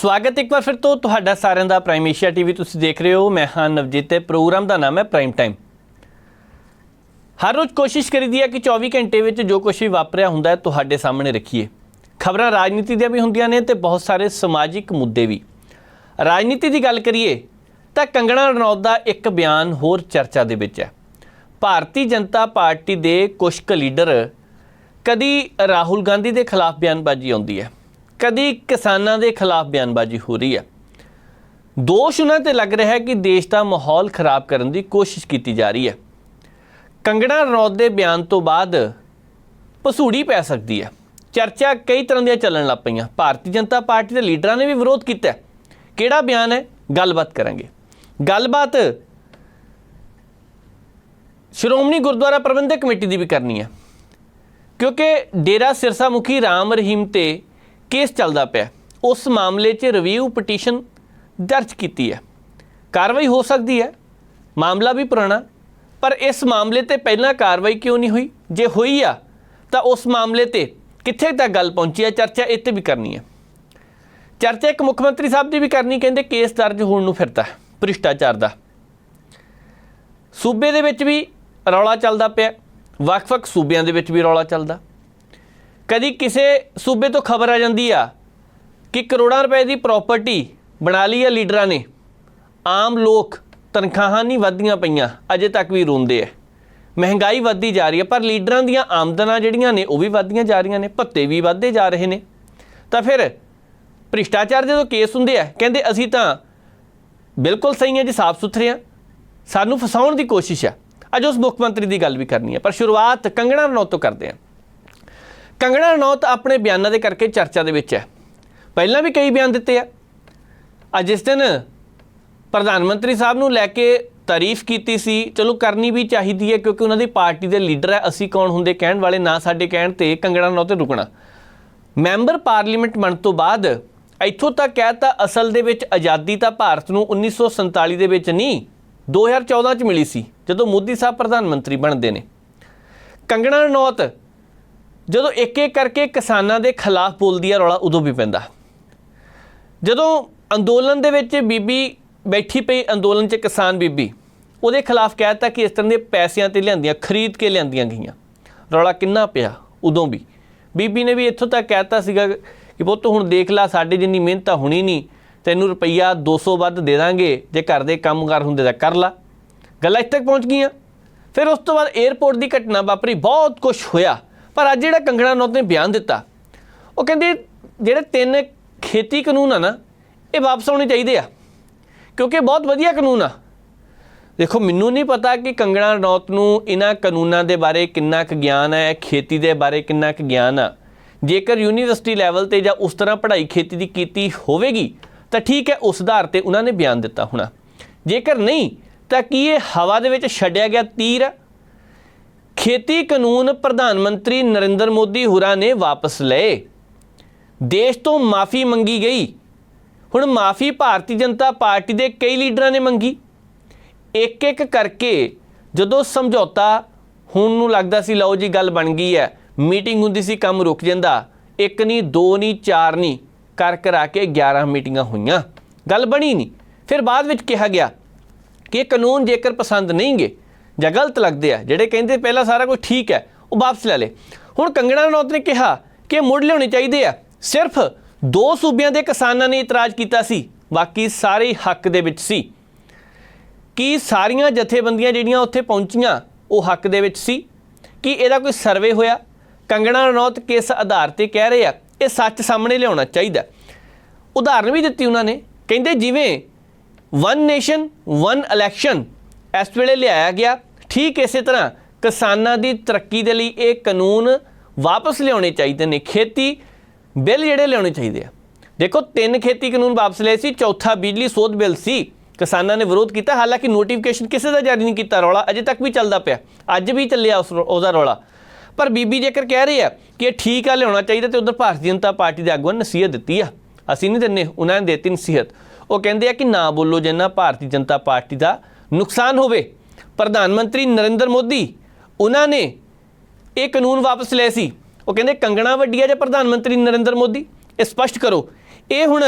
ਸਵਾਗਤ ਇੱਕ ਵਾਰ ਫਿਰ ਤੋਂ ਤੁਹਾਡਾ ਸਾਰਿਆਂ ਦਾ ਪ੍ਰਾਈਮ ਏਸ਼ੀਆ ਟੀਵੀ ਤੁਸੀਂ ਦੇਖ ਰਹੇ ਹੋ। ਮੈਂ ਹਾਂ ਨਵਜੀਤ ਤੇ ਪ੍ਰੋਗਰਾਮ ਦਾ ਨਾਮ ਹੈ ਪ੍ਰਾਈਮ ਟਾਈਮ ਹਰ ਰੋਜ਼ ਕੋਸ਼ਿਸ਼ ਕਰੀਦੀ ਹੈ ਕਿ 24 ਘੰਟੇ ਵਿੱਚ ਜੋ ਕੁਝ ਵੀ ਵਾਪਰਿਆ ਹੁੰਦਾ ਹੈ ਤੁਹਾਡੇ ਸਾਹਮਣੇ ਰੱਖੀਏ। ਖਬਰਾਂ ਰਾਜਨੀਤੀ ਦੀਆਂ ਵੀ ਹੁੰਦੀਆਂ ਨੇ ਤੇ ਬਹੁਤ ਸਾਰੇ ਸਮਾਜਿਕ ਮੁੱਦੇ ਵੀ। ਰਾਜਨੀਤੀ ਦੀ ਗੱਲ ਕਰੀਏ ਤਾਂ ਕੰਗਣਾ ਰਣੌਤ ਦਾ ਇੱਕ ਬਿਆਨ ਹੋਰ ਚਰਚਾ ਦੇ ਵਿੱਚ ਹੈ। ਭਾਰਤੀ ਜਨਤਾ ਪਾਰਟੀ ਦੇ ਕੁਝ ਕੁ ਲੀਡਰ ਕਦੀ ਰਾਹੁਲ ਗਾਂਧੀ ਦੇ ਖਿਲਾਫ ਬਿਆਨਬਾਜ਼ੀ ਆਉਂਦੀ ਹੈ। ਕਦੀ ਕਿਸਾਨਾਂ ਦੇ ਖਿਲਾਫ ਬਿਆਨਬਾਜ਼ੀ ਹੋ ਰਹੀ ਹੈ। ਦੋਸ਼ ਉਹਨਾਂ ਤੇ ਲੱਗ ਰਿਹਾ ਹੈ ਕਿ ਦੇਸ਼ ਦਾ ਮਾਹੌਲ ਖਰਾਬ ਕਰਨ ਦੀ ਕੋਸ਼ਿਸ਼ ਕੀਤੀ ਜਾ ਰਹੀ ਹੈ। ਕੰਗੜਾ ਰਣੌਤ ਦੇ ਬਿਆਨ ਤੋਂ ਬਾਅਦ ਪਸੂੜੀ ਪੈ ਸਕਦੀ ਹੈ। ਚਰਚਾ ਕਈ ਤਰ੍ਹਾਂ ਦੀਆਂ ਚੱਲਣ ਲੱਗ ਪਈਆਂ। ਭਾਰਤੀ ਜਨਤਾ ਪਾਰਟੀ ਦੇ ਲੀਡਰਾਂ ਨੇ ਵੀ ਵਿਰੋਧ ਕੀਤਾ ਕਿਹੜਾ ਬਿਆਨ ਹੈ? ਗੱਲਬਾਤ ਕਰਾਂਗੇ। ਗੱਲਬਾਤ ਸ਼੍ਰੋਮਣੀ ਗੁਰਦੁਆਰਾ ਪ੍ਰਬੰਧਕ ਕਮੇਟੀ ਦੀ ਵੀ ਕਰਨੀ ਹੈ। ਕਿਉਂਕਿ ਡੇਰਾ ਸਿਰਸਾ ਮੁਖੀ ਰਾਮ ਰਹੀਮ ਤੇ ਕੇਸ ਚੱਲਦਾ ਪਿਆ ਉਸ ਮਾਮਲੇ 'ਚ ਰਿਵਿਊ ਪਟੀਸ਼ਨ ਦਰਜ ਕੀਤੀ ਹੈ। ਕਾਰਵਾਈ ਹੋ ਸਕਦੀ ਹੈ। ਮਾਮਲਾ ਵੀ ਪੁਰਾਣਾ। ਪਰ ਇਸ ਮਾਮਲੇ ਤੇ ਪਹਿਲਾਂ ਕਾਰਵਾਈ ਕਿਉਂ ਨਹੀਂ ਹੋਈ? ਜੇ ਹੋਈ ਆ, ਤਾਂ ਉਸ ਮਾਮਲੇ ਤੇ ਕਿੱਥੇ ਤੱਕ ਗੱਲ ਪਹੁੰਚੀ ਹੈ? ਚਰਚਾ ਇੱਥੇ ਵੀ ਕਰਨੀ ਹੈ। ਚਰਚਾ ਇੱਕ ਮੁੱਖ ਮੰਤਰੀ ਸਾਹਿਬ ਦੀ ਵੀ ਕਰਨੀ, ਕਹਿੰਦੇ ਕੇਸ ਦਰਜ ਹੋਣ ਨੂੰ ਫਿਰਦਾ ਭ੍ਰਿਸ਼ਟਾਚਾਰ ਦਾ। ਸੂਬੇ ਦੇ ਵਿੱਚ ਵੀ ਰੌਲਾ ਚੱਲਦਾ ਪਿਆ। ਵੱਖ-ਵੱਖ ਸੂਬਿਆਂ ਦੇ ਵਿੱਚ ਵੀ ਰੌਲਾ ਚੱਲਦਾ। ਕਦੀ ਕਿਸੇ ਸੂਬੇ ਤੋਂ ਖਬਰ ਆ ਜਾਂਦੀ ਆ ਕਿ ਕਰੋੜਾਂ ਰੁਪਏ ਦੀ ਪ੍ਰਾਪਰਟੀ ਬਣਾ ਲਈ ਆ ਲੀਡਰਾਂ ਨੇ। ਆਮ ਲੋਕ ਤਨਖਾਹਾਂ ਨਹੀਂ ਵਧਦੀਆਂ ਪਈਆਂ, ਅਜੇ ਤੱਕ ਵੀ ਰੋਂਦੇ ਆ। ਮਹਿੰਗਾਈ ਵੱਧਦੀ ਜਾ ਰਹੀ ਹੈ ਪਰ ਲੀਡਰਾਂ ਦੀਆਂ ਆਮਦਨਾਂ ਜਿਹੜੀਆਂ ਨੇ, ਉਹ ਵੀ ਵੱਧਦੀਆਂ ਜਾ ਰਹੀਆਂ ਨੇ, ਭੱਤੇ ਵੀ ਵੱਧਦੇ ਜਾ ਰਹੇ ਨੇ। ਤਾਂ ਫਿਰ ਭ੍ਰਿਸ਼ਟਾਚਾਰ ਜਦੋਂ ਕੇਸ ਹੁੰਦੇ ਆ, ਕਹਿੰਦੇ ਅਸੀਂ ਤਾਂ ਬਿਲਕੁਲ ਸਹੀ ਹੈ ਜੀ, ਸਾਫ਼ ਸੁਥਰੇ ਆ। ਸਾਨੂੰ ਫਸਾਉਣ ਦੀ ਕੋਸ਼ਿਸ਼ ਆ। ਅੱਜ ਉਸ ਮੁੱਖ ਮੰਤਰੀ ਦੀ ਗੱਲ ਵੀ ਕਰਨੀ ਹੈ ਪਰ ਸ਼ੁਰੂਆਤ ਕੰਗਣਾ ਰਣੌਤ ਤੋਂ ਕਰਦੇ ਹਾਂ ਕੰਗਣਾ ਰਣੌਤ ਆਪਣੇ ਬਿਆਨਾਂ ਦੇ ਕਰਕੇ ਚਰਚਾ ਦੇ ਵਿੱਚ ਹੈ। ਪਹਿਲਾਂ ਵੀ ਕਈ ਬਿਆਨ ਦਿੱਤੇ ਆ। ਅੱਜ ਜਿਸ ਦਿਨ ਪ੍ਰਧਾਨ ਮੰਤਰੀ ਸਾਹਿਬ ਨੂੰ ਲੈ ਕੇ ਤਾਰੀਫ ਕੀਤੀ ਸੀ, ਚਲੋ ਕਰਨੀ ਵੀ ਚਾਹੀਦੀ ਹੈ ਕਿਉਂਕਿ ਉਹਨਾਂ ਦੀ ਪਾਰਟੀ ਦੇ ਲੀਡਰ ਹੈ ਅਸੀਂ ਕੌਣ ਹੁੰਦੇ ਕਹਿਣ ਵਾਲੇ, ਨਾ ਸਾਡੇ ਕਹਿਣ ਤੇ ਕੰਗਣਾ ਰਣੌਤ ਤੇ ਰੁਕਣਾ। ਮੈਂਬਰ ਪਾਰਲੀਮੈਂਟ ਬਣ ਤੋਂ ਬਾਅਦ ਇੱਥੋਂ ਤੱਕ ਕਹਿਤਾ ਅਸਲ ਦੇ ਵਿੱਚ ਆਜ਼ਾਦੀ ਤਾਂ ਭਾਰਤ ਨੂੰ 1947 ਦੇ ਵਿੱਚ ਨਹੀਂ 2014 ਚ ਮਿਲੀ ਸੀ, ਜਦੋਂ ਮੋਦੀ ਸਾਹਿਬ ਪ੍ਰਧਾਨ ਮੰਤਰੀ ਬਣਦੇ ਨੇ। ਕੰਗਣਾ ਰਣੌਤ ਜਦੋਂ ਇੱਕ ਇੱਕ ਕਰਕੇ ਕਿਸਾਨਾਂ ਦੇ ਖਿਲਾਫ ਬੋਲਦੀ ਆ ਰੌਲਾ ਉਦੋਂ ਵੀ ਪੈਂਦਾ। ਜਦੋਂ ਅੰਦੋਲਨ ਦੇ ਵਿੱਚ ਬੀਬੀ ਬੈਠੀ ਪਈ ਅੰਦੋਲਨ 'ਚ ਕਿਸਾਨ ਬੀਬੀ, ਉਹਦੇ ਖਿਲਾਫ ਕਹਿਤਾ ਕਿ ਇਸ ਤਰ੍ਹਾਂ ਦੇ ਪੈਸਿਆਂ ਤੇ ਲਿਆਂਦੀਆਂ, ਖਰੀਦ ਕੇ ਲਿਆਂਦੀਆਂ ਗਈਆਂ। ਰੌਲਾ ਕਿੰਨਾ ਪਿਆ ਉਦੋਂ ਵੀ। ਬੀਬੀ ਨੇ ਵੀ ਇੱਥੋਂ ਤੱਕ ਕਹਿਤਾ ਸੀਗਾ ਕਿ ਪੁੱਤ ਹੁਣ ਦੇਖ ਲੈ, ਸਾਡੇ ਜਿੰਨੀ ਮਿਹਨਤ ਤਾਂ ਹੁਣੀ ਨਹੀਂ, ਤੈਨੂੰ ਰੁਪਈਆ 200 ਵੱਧ ਦੇ ਦਾਂਗੇ, ਜੇ ਘਰ ਦੇ ਕੰਮਕਾਰ ਹੁੰਦੇ ਤਾਂ ਕਰ ਲਾ। ਗੱਲਾਂ ਇੱਥੇ ਤੱਕ ਪਹੁੰਚ ਗਈਆਂ। ਫਿਰ ਉਸ ਤੋਂ ਬਾਅਦ 에ਅਰਪੋਰਟ ਦੀ ਘਟਨਾ ਵਾਪਰੀ, ਬਹੁਤ ਕੁਝ ਹੋਇਆ। ਪਰ ਅੱਜ ਜਿਹੜਾ ਕੰਗਣਾ ਨੌਤ ਨੇ ਬਿਆਨ ਦਿੱਤਾ, ਉਹ ਕਹਿੰਦੇ ਜਿਹੜੇ ਤਿੰਨ ਖੇਤੀ ਕਾਨੂੰਨ ਆ ਨਾ, ਇਹ ਵਾਪਸ ਆਉਣੇ ਚਾਹੀਦੇ ਆ, ਕਿਉਂਕਿ ਬਹੁਤ ਵਧੀਆ ਕਾਨੂੰਨ ਆ। ਦੇਖੋ, ਮੈਨੂੰ ਨਹੀਂ ਪਤਾ ਕਿ ਕੰਗਣਾ ਰਣੌਤ ਨੂੰ ਇਹਨਾਂ ਕਾਨੂੰਨਾਂ ਦੇ ਬਾਰੇ ਕਿੰਨਾ ਕੁ ਗਿਆਨ ਹੈ, ਖੇਤੀ ਦੇ ਬਾਰੇ ਕਿੰਨਾ ਕੁ ਗਿਆਨ ਆ। ਜੇਕਰ ਯੂਨੀਵਰਸਿਟੀ ਲੈਵਲ ਤੇ ਜਾਂ ਉਸ ਤਰ੍ਹਾਂ ਪੜ੍ਹਾਈ ਖੇਤੀ ਦੀ ਕੀਤੀ ਹੋਵੇਗੀ, ਤਾਂ ਠੀਕ ਹੈ, ਉਸ ਆਧਾਰ ਤੇ ਉਹਨਾਂ ਨੇ ਬਿਆਨ ਦਿੱਤਾ ਹੋਣਾ। ਜੇਕਰ ਨਹੀਂ, ਤਾਂ ਕੀ ਇਹ ਹਵਾ ਦੇ ਵਿੱਚ ਛੱਡਿਆ ਗਿਆ ਤੀਰ ਆ ਖੇਤੀ ਕਾਨੂੰਨ ਪ੍ਰਧਾਨ ਮੰਤਰੀ ਨਰਿੰਦਰ ਮੋਦੀ ਹੁਰਾਂ ਨੇ ਵਾਪਸ ਲਏ। ਦੇਸ਼ ਤੋਂ ਮਾਫੀ ਮੰਗੀ ਗਈ। ਹੁਣ ਮਾਫੀ ਭਾਰਤੀ ਜਨਤਾ ਪਾਰਟੀ ਦੇ ਕਈ ਲੀਡਰਾਂ ਨੇ ਮੰਗੀ। ਇੱਕ ਇੱਕ ਕਰਕੇ ਜਦੋਂ ਸਮਝੌਤਾ ਹੁਣ ਨੂੰ ਲੱਗਦਾ ਸੀ, ਲਓ ਜੀ ਗੱਲ ਬਣ ਗਈ ਹੈ, ਮੀਟਿੰਗ ਹੁੰਦੀ ਸੀ, ਕੰਮ ਰੁਕ ਜਾਂਦਾ। ਇੱਕ ਨਹੀਂ, ਦੋ ਨਹੀਂ, ਚਾਰ ਨਹੀਂ, ਕਰ ਕਰਾ ਕੇ 11 ਮੀਟਿੰਗਾਂ ਹੋਈਆਂ। ਗੱਲ ਬਣੀ ਨਹੀਂ। ਫਿਰ ਬਾਅਦ ਵਿੱਚ ਕਿਹਾ ਗਿਆ ਕਿ ਕਾਨੂੰਨ ਜੇਕਰ ਪਸੰਦ ਨਹੀਂਗੇ ਜਾਂ ਗਲਤ ਲੱਗਦੇ ਆ, ਜਿਹੜੇ ਕਹਿੰਦੇ ਪਹਿਲਾਂ ਸਾਰਾ ਕੁਝ ਠੀਕ ਹੈ, ਉਹ ਵਾਪਸ ਲੈ ਲੇ ਹੁਣ ਕੰਗਣਾ ਰਣੌਤ ਨੇ ਕਿਹਾ ਕਿ ਮੁੜ ਲਿਆਉਣੇ ਚਾਹੀਦੇ ਆ। ਸਿਰਫ ਦੋ ਸੂਬਿਆਂ ਦੇ ਕਿਸਾਨਾਂ ਨੇ ਇਤਰਾਜ਼ ਕੀਤਾ ਸੀ, ਬਾਕੀ ਸਾਰੇ ਹੱਕ ਦੇ ਵਿੱਚ ਸੀ। ਕਿ ਸਾਰੀਆਂ ਜਥੇਬੰਦੀਆਂ ਜਿਹੜੀਆਂ ਉੱਥੇ ਪਹੁੰਚੀਆਂ, ਉਹ ਹੱਕ ਦੇ ਵਿੱਚ ਸੀ? ਕਿ ਇਹਦਾ ਕੋਈ ਸਰਵੇ ਹੋਇਆ? ਕੰਗਣਾ ਰਣੌਤ ਕਿਸ ਆਧਾਰ ਤੇ ਕਹਿ ਰਹੇ ਆ? ਇਹ ਸੱਚ ਸਾਹਮਣੇ ਲਿਆਉਣਾ ਚਾਹੀਦਾ। ਉਦਾਹਰਨ ਵੀ ਦਿੱਤੀ ਉਹਨਾਂ ਨੇ, ਕਹਿੰਦੇ ਜਿਵੇਂ ਵਨ ਨੇਸ਼ਨ ਵਨ ਇਲੈਕਸ਼ਨ ਇਸ ਵੇਲੇ ਲਿਆਇਆ ਗਿਆ। ਠੀਕ ਇਸੇ ਤਰ੍ਹਾਂ ਕਿਸਾਨਾਂ ਦੀ ਤਰੱਕੀ ਦੇ ਲਈ ਇਹ ਕਾਨੂੰਨ ਵਾਪਸ ਲਿਆਉਣੇ ਚਾਹੀਦੇ ਨੇ। ਖੇਤੀ, ਬਿੱਲ ਜਿਹੜੇ ਲਿਆਉਣੇ ਚਾਹੀਦੇ ਆ। ਦੇਖੋ, ਤਿੰਨ ਖੇਤੀ ਕਾਨੂੰਨ ਵਾਪਸ ਲਏ ਸੀ, ਚੌਥਾ ਬਿਜਲੀ, ਸੋਧ ਬਿੱਲ ਸੀ। ਕਿਸਾਨਾਂ ਨੇ ਵਿਰੋਧ ਕੀਤਾ, ਹਾਲਾਂਕਿ ਨੋਟੀਫਿਕੇਸ਼ਨ ਕਿਸੇ ਦਾ ਜਾਰੀ ਨਹੀਂ ਕੀਤਾ ਰੌਲਾ, ਅਜੇ ਤੱਕ ਵੀ ਚੱਲਦਾ ਪਿਆ। ਅੱਜ ਵੀ ਚੱਲਿਆ ਉਸ ਰੌ- ਉਹਦਾ ਰੌਲਾ। ਪਰ ਬੀਬੀ ਜੇਕਰ ਕਹਿ ਰਹੀ ਆ ਕਿ ਇਹ ਠੀਕ ਆ ਲਿਆਉਣਾ ਚਾਹੀਦਾ ਤੇ ਉਧਰ ਭਾਰਤੀ ਜਨਤਾ ਪਾਰਟੀ ਦੇ ਆਗੂਆਂ ਨੇ ਨਸੀਹਤ ਦਿੱਤੀ ਆ। ਅਸੀਂ ਨਹੀਂ ਦਿੰਨੇ, ਉਹਨਾਂ ਨੇ ਦਿੱਤੀ ਨਸੀਹਤ। ਉਹ ਕਹਿੰਦੇ ਆ ਕਿ ਨਾ ਬੋਲੋ ਜਿੰਨਾ ਭਾਰਤੀ ਜਨਤਾ ਪਾਰਟੀ ਦਾ ਨੁਕਸਾਨ ਹੋਵੇ। ਪ੍ਰਧਾਨ ਮੰਤਰੀ ਨਰਿੰਦਰ ਮੋਦੀ, ਉਹਨਾਂ ਨੇ ਇਹ ਕਾਨੂੰਨ ਵਾਪਸ ਲਏ ਸੀ। ਉਹ ਕਹਿੰਦੇ ਕੰਗਣਾ ਵੱਡੀ ਹੈ ਜਾਂ ਪ੍ਰਧਾਨ ਮੰਤਰੀ ਨਰਿੰਦਰ ਮੋਦੀ? ਇਹ ਸਪਸ਼ਟ ਕਰੋ। ਇਹ ਹੁਣ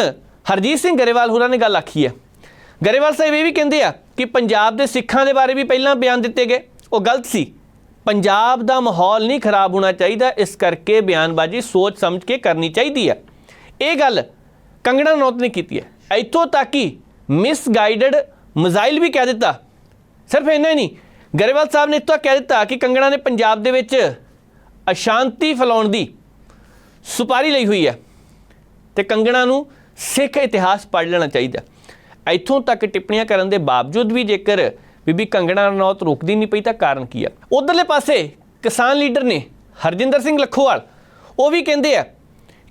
ਹਰਜੀਤ ਸਿੰਘ ਗਰੇਵਾਲ ਹੋਰਾਂ ਨੇ ਗੱਲ ਆਖੀ ਹੈ ਗਰੇਵਾਲ ਸਾਹਿਬ ਇਹ ਵੀ ਕਹਿੰਦੇ ਆ ਕਿ ਪੰਜਾਬ ਦੇ ਸਿੱਖਾਂ ਦੇ ਬਾਰੇ ਵੀ ਪਹਿਲਾਂ ਬਿਆਨ ਦਿੱਤੇ ਗਏ। ਉਹ ਗਲਤ ਸੀ। ਪੰਜਾਬ ਦਾ ਮਾਹੌਲ ਨਹੀਂ ਖਰਾਬ ਹੋਣਾ ਚਾਹੀਦਾ। ਇਸ ਕਰਕੇ ਬਿਆਨਬਾਜ਼ੀ ਸੋਚ ਸਮਝ ਕੇ ਕਰਨੀ ਚਾਹੀਦੀ ਹੈ ਇਹ ਗੱਲ ਕੰਗਣਾ ਨੌਤ ਨੇ ਕੀਤੀ ਹੈ ਇੱਥੋਂ ਤੱਕ ਕਿ ਮਿਸਗਾਈਡਡ ਮਜ਼ਾਈਲ ਵੀ ਕਹਿ ਦਿੱਤਾ। ਸਿਰਫ ਇੰਨਾ ਹੀ ਨਹੀਂ, ਗਰੇਵਾਲ ਸਾਹਿਬ ਨੇ ਇੱਥੋਂ ਕਹਿ ਦਿੱਤਾ ਕਿ ਕੰਗਣਾ ਨੇ ਪੰਜਾਬ ਦੇ ਵਿੱਚ ਅਸ਼ਾਂਤੀ ਫੈਲਾਉਣ ਦੀ ਸੁਪਾਰੀ ਲਈ ਹੋਈ ਹੈ ਤੇ ਕੰਗਣਾ ਨੂੰ ਸਿੱਖ ਇਤਿਹਾਸ ਪੜ੍ਹ ਲੈਣਾ ਚਾਹੀਦਾ ਇੱਥੋਂ ਤੱਕ ਟਿੱਪਣੀਆਂ ਕਰਨ ਦੇ ਬਾਵਜੂਦ ਵੀ ਜੇਕਰ ਬੀਬੀ ਕੰਗਣਾ ਰਣੌਤ ਰੁਕਦੀ ਨਹੀਂ ਪਈ ਤਾਂ ਕਾਰਨ ਕੀ ਆ? ਉਧਰਲੇ ਪਾਸੇ ਕਿਸਾਨ ਲੀਡਰ ਨੇ ਹਰਜਿੰਦਰ ਸਿੰਘ ਲੱਖੋਵਾਲ, ਉਹ ਵੀ ਕਹਿੰਦੇ ਆ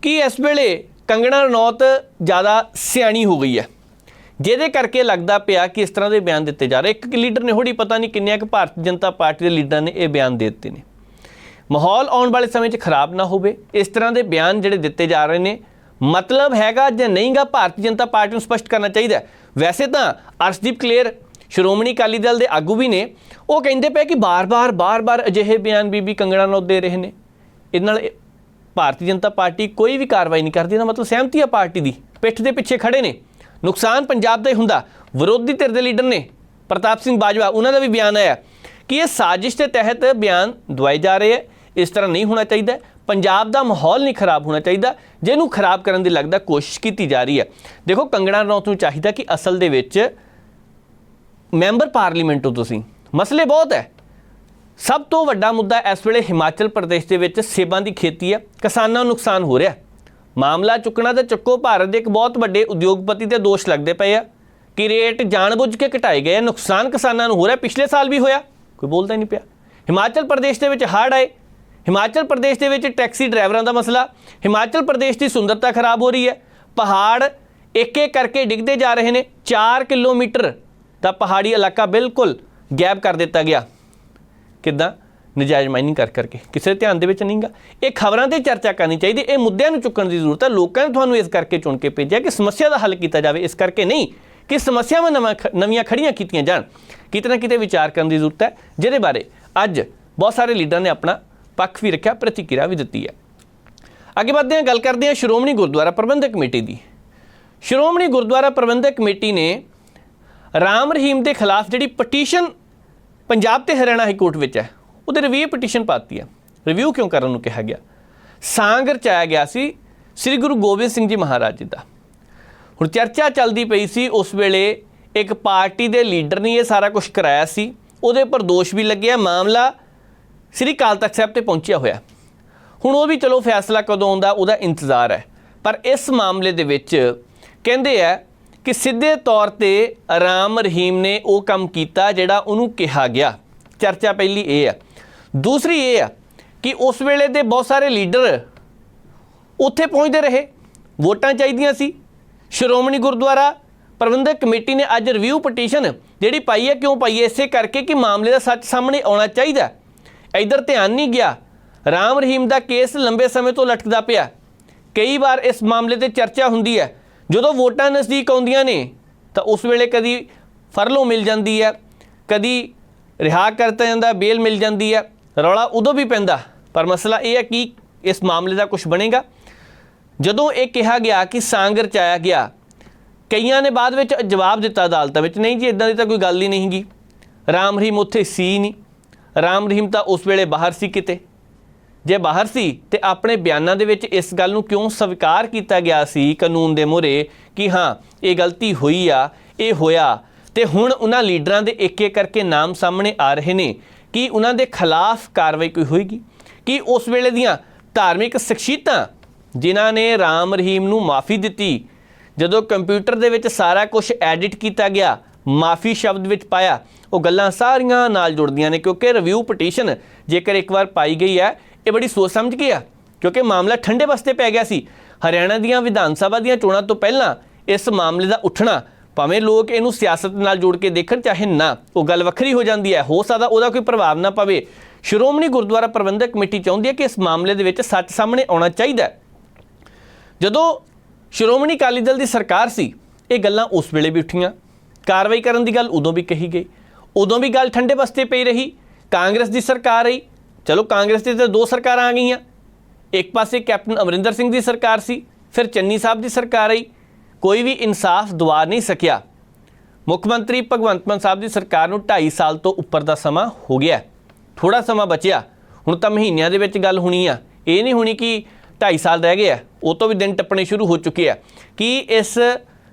ਕਿ ਇਸ ਵੇਲੇ ਕੰਗਣਾ ਰਣੌਤ ਜ਼ਿਆਦਾ ਸਿਆਣੀ ਹੋ ਗਈ ਹੈ। ਜਿਹਦੇ ਕਰਕੇ ਲੱਗਦਾ ਪਿਆ ਕਿ ਇਸ ਤਰ੍ਹਾਂ ਦੇ ਬਿਆਨ ਦਿੱਤੇ ਜਾ ਰਹੇ। ਇੱਕ ਲੀਡਰ ਨੇ ਹੋੜੀ ਪਤਾ ਨਹੀਂ ਕਿੰਨੇ ਕਿ ਭਾਰਤੀ ਜਨਤਾ ਪਾਰਟੀ ਦੇ ਲੀਡਰਾਂ ਨੇ ਇਹ ਬਿਆਨ ਦੇ ਦਿੱਤੇ ਨੇ। ਮਾਹੌਲ ਆਉਣ ਵਾਲੇ ਸਮੇਂ 'ਚ ਖਰਾਬ ਨਾ ਹੋਵੇ। ਇਸ ਤਰ੍ਹਾਂ ਦੇ ਬਿਆਨ ਜਿਹੜੇ ਦਿੱਤੇ ਜਾ ਰਹੇ ਨੇ, ਮਤਲਬ ਹੈਗਾ ਜਾਂ ਨਹੀਂਗਾ ਭਾਰਤੀ ਜਨਤਾ ਪਾਰਟੀ ਨੂੰ ਸਪਸ਼ਟ ਕਰਨਾ ਚਾਹੀਦਾ ਵੈਸੇ ਤਾਂ ਅਰਸ਼ਦੀਪ ਕਲੇਰ, ਸ਼੍ਰੋਮਣੀ ਅਕਾਲੀ ਦਲ ਦੇ ਆਗੂ ਵੀ ਨੇ। ਉਹ ਕਹਿੰਦੇ ਪਏ ਕਿ ਬਾਰ-ਬਾਰ ਬਾਰ-ਬਾਰ ਅਜਿਹੇ ਬਿਆਨ ਬੀਬੀ ਕੰਗਣਾ ਨੂੰ ਦੇ ਰਹੇ ਨੇ। ਇਹਦੇ ਨਾਲ ਭਾਰਤੀ ਜਨਤਾ ਪਾਰਟੀ ਕੋਈ ਵੀ ਕਾਰਵਾਈ ਨਹੀਂ ਕਰਦੀ, ਇਹਦਾ ਮਤਲਬ ਸਹਿਮਤੀ ਆ ਪਾਰਟੀ ਦੀ। ਪਿੱਠ ਦੇ ਪਿੱਛੇ ਖੜੇ ਨੇ। ਨੁਕਸਾਨ ਪੰਜਾਬ ਦਾ ਹੀ ਹੁੰਦਾ। ਵਿਰੋਧੀ ਧਿਰ ਦੇ ਲੀਡਰ ਨੇ ਪ੍ਰਤਾਪ ਸਿੰਘ ਬਾਜਵਾ, ਉਹਨਾਂ ਦਾ ਵੀ ਬਿਆਨ ਆਇਆ ਕਿ ਇਹ ਸਾਜ਼ਿਸ਼ ਦੇ ਤਹਿਤ ਬਿਆਨ ਦਵਾਏ ਜਾ ਰਹੇ ਹੈ ਇਸ ਤਰ੍ਹਾਂ ਨਹੀਂ ਹੋਣਾ ਚਾਹੀਦਾ। ਪੰਜਾਬ ਦਾ ਮਾਹੌਲ ਨਹੀਂ ਖਰਾਬ ਹੋਣਾ ਚਾਹੀਦਾ। ਜਿਹਨੂੰ ਖਰਾਬ ਕਰਨ ਦੀ ਲੱਗਦਾ ਕੋਸ਼ਿਸ਼ ਕੀਤੀ ਜਾ ਰਹੀ ਹੈ ਦੇਖੋ, ਕੰਗਣਾ ਰਣੌਤ ਨੂੰ ਚਾਹੀਦਾ ਕਿ ਅਸਲ ਦੇ ਵਿੱਚ ਮੈਂਬਰ ਪਾਰਲੀਮੈਂਟ ਹੋ ਤੁਸੀਂ। ਮਸਲੇ ਬਹੁਤ ਹੈ। ਸਭ ਤੋਂ ਵੱਡਾ ਮੁੱਦਾ ਇਸ ਵੇਲੇ ਹਿਮਾਚਲ ਪ੍ਰਦੇਸ਼ ਦੇ ਵਿੱਚ ਸੇਬਾਂ ਦੀ ਖੇਤੀ ਹੈ ਕਿਸਾਨਾਂ ਨੂੰ ਨੁਕਸਾਨ ਹੋ ਰਿਹਾ। ਮਾਮਲਾ ਚੁੱਕਣਾ ਤਾਂ ਚੱਕੋ ਭਾਰਤ ਦੇ ਇੱਕ ਬਹੁਤ ਵੱਡੇ ਉਦਯੋਗਪਤੀ ਤੇ ਦੋਸ਼ ਲੱਗਦੇ ਪਏ ਆ। ਕਿ ਰੇਟ ਜਾਣਬੁੱਝ ਕੇ ਘਟਾਏ ਗਏ ਆ, ਨੁਕਸਾਨ ਕਿਸਾਨਾਂ ਨੂੰ ਹੋ ਰਿਹਾ। ਪਿਛਲੇ ਸਾਲ ਵੀ ਹੋਇਆ। ਕੋਈ ਬੋਲਦਾ ਹੀ ਨਹੀਂ ਪਿਆ। ਹਿਮਾਚਲ ਪ੍ਰਦੇਸ਼ ਦੇ ਵਿੱਚ ਹੜ੍ਹ ਆਏ। ਹਿਮਾਚਲ ਪ੍ਰਦੇਸ਼ ਦੇ ਵਿੱਚ ਟੈਕਸੀ ਡਰਾਈਵਰਾਂ ਦਾ ਮਸਲਾ। ਹਿਮਾਚਲ ਪ੍ਰਦੇਸ਼ ਦੀ ਸੁੰਦਰਤਾ ਖਰਾਬ ਹੋ ਰਹੀ ਹੈ। ਪਹਾੜ ਇੱਕ ਇੱਕ ਕਰਕੇ ਡਿੱਗਦੇ ਜਾ ਰਹੇ ਨੇ। 4 ਕਿਲੋਮੀਟਰ ਦਾ ਪਹਾੜੀ ਇਲਾਕਾ ਬਿਲਕੁਲ ਗੈਪ ਕਰ ਦਿੱਤਾ ਗਿਆ। ਕਿੱਦਾਂ? ਨਜਾਇਜ਼ ਮਾਈਨਿੰਗ ਕਰ ਕਰਕੇ, ਕਿਸੇ ਦੇ ਧਿਆਨ ਦੇ ਵਿੱਚ ਨਹੀਂਗਾ। ਇਹ ਖਬਰਾਂ ਤੇ ਚਰਚਾ ਕਰਨੀ ਚਾਹੀਦੀ, ਇਹ ਮੁੱਦਿਆਂ ਨੂੰ ਚੁੱਕਣ ਦੀ ਜ਼ਰੂਰਤ ਹੈ, ਲੋਕਾਂ ਨੇ ਤੁਹਾਨੂੰ ਇਸ ਕਰਕੇ ਚੁਣ ਕੇ ਭੇਜਿਆ ਕਿ ਸਮੱਸਿਆ ਦਾ ਹੱਲ ਕੀਤਾ ਜਾਵੇ, ਇਸ ਕਰਕੇ ਨਹੀਂ ਕਿ ਸਮੱਸਿਆਵਾਂ ਨਵਾਂ ਖ- ਨਵੀਆਂ ਖੜੀਆਂ ਕੀਤੀਆਂ ਜਾਣ। ਕਿਤੇ ਨਾ ਕਿਤੇ ਵਿਚਾਰ ਕਰਨ ਦੀ ਜ਼ਰੂਰਤ ਹੈ, ਜਿਹਦੇ ਬਾਰੇ ਅੱਜ ਬਹੁਤ ਸਾਰੇ ਲੀਡਰਾਂ ਨੇ ਆਪਣਾ ਪੱਖ ਵੀ ਰੱਖਿਆ, ਪ੍ਰਤੀਕਿਰਿਆ ਵੀ ਦਿੱਤੀ ਹੈ। ਅੱਗੇ ਵਧਦੇ ਹਾਂ, ਗੱਲ ਕਰਦੇ ਹਾਂ ਸ਼੍ਰੋਮਣੀ ਗੁਰਦੁਆਰਾ ਪ੍ਰਬੰਧਕ ਕਮੇਟੀ ਦੀ। ਸ਼੍ਰੋਮਣੀ ਗੁਰਦੁਆਰਾ ਪ੍ਰਬੰਧਕ ਕਮੇਟੀ ਨੇ ਰਾਮ ਰਹੀਮ ਦੇ ਖਿਲਾਫ ਜਿਹੜੀ ਪਟੀਸ਼ਨ ਪੰਜਾਬ ਤੇ ਹਰਿਆਣਾ ਹਾਈ ਕੋਰਟ ਵਿੱਚ ਹੈ ਉਹਦੇ ਰਿਵਿਊ ਪਟੀਸ਼ਨ ਪਾਤੀ ਹੈ। ਰਿਵਿਊ ਕਿਉਂ ਕਰਨ ਨੂੰ ਕਿਹਾ ਗਿਆ? ਸਾਂਗ ਰਚਾਇਆ ਗਿਆ ਸੀ ਸ੍ਰੀ ਗੁਰੂ ਗੋਬਿੰਦ ਸਿੰਘ ਜੀ ਮਹਾਰਾਜ ਜੀ ਦਾ। ਹੁਣ ਚਰਚਾ ਚੱਲਦੀ ਪਈ ਸੀ ਉਸ ਵੇਲੇ ਇੱਕ ਪਾਰਟੀ ਦੇ ਲੀਡਰ ਨੇ ਇਹ ਸਾਰਾ ਕੁਝ ਕਰਾਇਆ ਸੀ। ਉਹਦੇ ਉੱਪਰ ਦੋਸ਼ ਵੀ ਲੱਗਿਆ, ਮਾਮਲਾ ਸ੍ਰੀ ਅਕਾਲ ਤਖਤ ਸਾਹਿਬ ਤੇ ਪਹੁੰਚਿਆ ਹੋਇਆ। ਹੁਣ ਉਹ ਵੀ ਚਲੋ ਫੈਸਲਾ ਕਦੋਂ ਆਉਂਦਾ ਉਹਦਾ ਇੰਤਜ਼ਾਰ ਹੈ। ਪਰ ਇਸ ਮਾਮਲੇ ਦੇ ਵਿੱਚ ਕਹਿੰਦੇ ਆ ਕਿ ਸਿੱਧੇ ਤੌਰ ਤੇ ਰਾਮ ਰਹੀਮ ਨੇ ਉਹ ਕੰਮ ਕੀਤਾ ਜਿਹੜਾ ਉਹਨੂੰ ਕਿਹਾ ਗਿਆ। ਚਰਚਾ ਪਹਿਲੀ ਇਹ ਆ ਦੂਸਰੀ ਇਹ ਆ ਕਿ ਉਸ ਵੇਲੇ ਦੇ ਬਹੁਤ ਸਾਰੇ ਲੀਡਰ ਉੱਥੇ ਪਹੁੰਚਦੇ ਰਹੇ, ਵੋਟਾਂ ਚਾਹੀਦੀਆਂ ਸੀ। ਸ਼੍ਰੋਮਣੀ ਗੁਰਦੁਆਰਾ ਪ੍ਰਬੰਧਕ ਕਮੇਟੀ ਨੇ ਅੱਜ ਰਿਵਿਊ ਪਟੀਸ਼ਨ ਜਿਹੜੀ ਪਾਈ ਹੈ, ਕਿਉਂ ਪਾਈ ਹੈ? ਇਸੇ ਕਰਕੇ ਕਿ ਮਾਮਲੇ ਦਾ ਸੱਚ ਸਾਹਮਣੇ ਆਉਣਾ ਚਾਹੀਦਾ ਇਧਰ ਧਿਆਨ ਨਹੀਂ ਗਿਆ। ਰਾਮ ਰਹੀਮ ਦਾ ਕੇਸ ਲੰਬੇ ਸਮੇਂ ਤੋਂ ਲਟਕਦਾ ਪਿਆ। ਕਈ ਵਾਰ ਇਸ ਮਾਮਲੇ ਤੇ ਚਰਚਾ ਹੁੰਦੀ ਹੈ। ਜਦੋਂ ਵੋਟਾਂ ਨਜ਼ਦੀਕ ਆਉਂਦੀਆਂ ਨੇ, ਤਾਂ ਉਸ ਵੇਲੇ ਕਦੀ ਫਰਲੋ ਮਿਲ ਜਾਂਦੀ ਹੈ, ਕਦੀ ਰਿਹਾ ਕਰਤਾ ਜਾਂਦਾ, ਬੇਲ ਮਿਲ ਜਾਂਦੀ ਹੈ। ਰੌਲਾ ਉਦੋਂ ਵੀ ਪੈਂਦਾ, ਪਰ ਮਸਲਾ ਇਹ ਹੈ ਕਿ ਇਸ ਮਾਮਲੇ ਦਾ ਕੁਝ ਬਣੇਗਾ। ਜਦੋਂ ਇਹ ਕਿਹਾ ਗਿਆ ਕਿ ਸਾਂਗਰ ਰਚਾਇਆ ਗਿਆ, ਕਈਆਂ ਨੇ ਬਾਅਦ ਵਿੱਚ ਜਵਾਬ ਦਿੱਤਾ ਅਦਾਲਤਾਂ ਵਿੱਚ, ਨਹੀਂ ਜੀ ਇਦਾਂ ਦੀ ਤਾਂ ਕੋਈ ਗੱਲ ਹੀ ਨਹੀਂ ਗੀ ਰਾਮ ਰਹੀਮ ਉੱਥੇ ਸੀ ਨਹੀਂ। ਰਾਮ ਰਹੀਮ ਤਾਂ ਉਸ ਵੇਲੇ ਬਾਹਰ ਸੀ ਕਿਤੇ। ਜੇ ਬਾਹਰ ਸੀ ਤੇ ਆਪਣੇ ਬਿਆਨਾਂ ਦੇ ਵਿੱਚ ਇਸ ਗੱਲ ਨੂੰ ਕਿਉਂ ਸਵੀਕਾਰ ਕੀਤਾ ਗਿਆ ਸੀ ਕਾਨੂੰਨ ਦੇ ਮੂਹਰੇ ਕਿ ਹਾਂ, ਇਹ ਗਲਤੀ ਹੋਈ ਆ, ਇਹ ਹੋਇਆ ਤੇ ਹੁਣ ਉਹਨਾਂ ਲੀਡਰਾਂ ਦੇ ਇੱਕ ਇੱਕ ਕਰਕੇ ਨਾਮ ਸਾਹਮਣੇ ਆ ਰਹੇ ਨੇ ਕਿ ਉਹਨਾਂ ਦੇ ਖਿਲਾਫ ਕਾਰਵਾਈ ਕੋਈ ਹੋਏਗੀ? ਕੀ ਉਸ ਵੇਲੇ ਦੀਆਂ ਧਾਰਮਿਕ ਸ਼ਖਸੀਅਤਾਂ ਜਿਨ੍ਹਾਂ ਨੇ ਰਾਮ ਰਹੀਮ ਨੂੰ ਮਾਫੀ ਦਿੱਤੀ, ਜਦੋਂ ਕੰਪਿਊਟਰ ਦੇ ਵਿੱਚ ਸਾਰਾ ਕੁਝ ਐਡਿਟ ਕੀਤਾ ਗਿਆ, ਮਾਫੀ ਸ਼ਬਦ ਵਿੱਚ ਪਾਇਆ, ਉਹ ਗੱਲਾਂ ਸਾਰੀਆਂ ਨਾਲ ਜੁੜਦੀਆਂ ਨੇ ਕਿਉਂਕਿ ਰਿਵਿਊ ਪਟੀਸ਼ਨ ਜੇਕਰ ਇੱਕ ਵਾਰ ਪਾਈ ਗਈ ਹੈ, ਇਹ ਬੜੀ ਸੋਚ ਸਮਝ ਕੇ ਆ, ਕਿਉਂਕਿ ਮਾਮਲਾ ਠੰਡੇ ਬਸਤੇ ਪੈ ਗਿਆ ਸੀ। ਹਰਿਆਣਾ ਦੀਆਂ ਵਿਧਾਨ ਸਭਾ ਦੀਆਂ ਚੋਣਾਂ ਤੋਂ ਪਹਿਲਾਂ ਇਸ ਮਾਮਲੇ ਦਾ ਉੱਠਣਾ ਭਾਵੇਂ ਲੋਕ ਇਹਨੂੰ ਸਿਆਸਤ ਨਾਲ ਜੋੜ ਕੇ ਦੇਖਣ ਚਾਹੇ ਨਾ, ਉਹ ਗੱਲ ਵੱਖਰੀ ਹੋ ਜਾਂਦੀ ਹੈ। ਹੋ ਸਕਦਾ ਉਹਦਾ ਕੋਈ ਪ੍ਰਭਾਵ ਨਾ ਪਵੇ। ਸ਼੍ਰੋਮਣੀ ਗੁਰਦੁਆਰਾ ਪ੍ਰਬੰਧਕ ਕਮੇਟੀ ਚਾਹੁੰਦੀ ਹੈ ਕਿ ਇਸ ਮਾਮਲੇ ਦੇ ਵਿੱਚ ਸੱਚ ਸਾਹਮਣੇ ਆਉਣਾ ਚਾਹੀਦਾ ਹੈ। ਜਦੋਂ ਸ਼੍ਰੋਮਣੀ ਅਕਾਲੀ ਦਲ ਦੀ ਸਰਕਾਰ ਸੀ, ਇਹ ਗੱਲਾਂ ਉਸ ਵੇਲੇ ਵੀ ਉੱਠੀਆਂ। ਕਾਰਵਾਈ ਕਰਨ ਦੀ ਗੱਲ ਉਦੋਂ ਵੀ ਕਹੀ ਗਈ। ਉਦੋਂ ਵੀ ਗੱਲ ਠੰਡੇ ਬਸਤੇ ਪਈ ਰਹੀ। ਕਾਂਗਰਸ ਦੀ ਸਰਕਾਰ ਆਈ। ਚਲੋ ਕਾਂਗਰਸ ਦੀ ਤਾਂ ਦੋ ਸਰਕਾਰਾਂ ਆ ਗਈਆਂ। ਇੱਕ ਪਾਸੇ ਕੈਪਟਨ ਅਮਰਿੰਦਰ ਸਿੰਘ ਦੀ ਸਰਕਾਰ ਸੀ, ਫਿਰ ਚੰਨੀ ਸਾਹਿਬ ਦੀ ਸਰਕਾਰ ਆਈ। ਕੋਈ ਵੀ ਇਨਸਾਫ ਦਵਾ ਨਹੀਂ ਸਕਿਆ। ਮੁੱਖ ਮੰਤਰੀ ਭਗਵੰਤ ਮਾਨ ਸਾਹਿਬ ਦੀ ਸਰਕਾਰ ਨੂੰ 2.5 ਸਾਲ ਤੋਂ ਉੱਪਰ ਦਾ ਸਮਾਂ ਹੋ ਗਿਆ ਥੋੜਾ ਸਮਾਂ ਬਚਿਆ। ਹੁਣ ਤਾਂ ਮਹੀਨਿਆਂ ਦੇ ਵਿੱਚ ਗੱਲ ਹੋਣੀ ਆ। ਇਹ ਨਹੀਂ ਹੋਣੀ ਕਿ 2.5 ਸਾਲ ਰਹਿ ਗਏ ਆ। ਉਹ ਤੋਂ ਵੀ ਦਿਨ ਟੱਪਣੇ ਸ਼ੁਰੂ ਹੋ ਚੁੱਕੇ ਆ। ਕੀ ਇਸ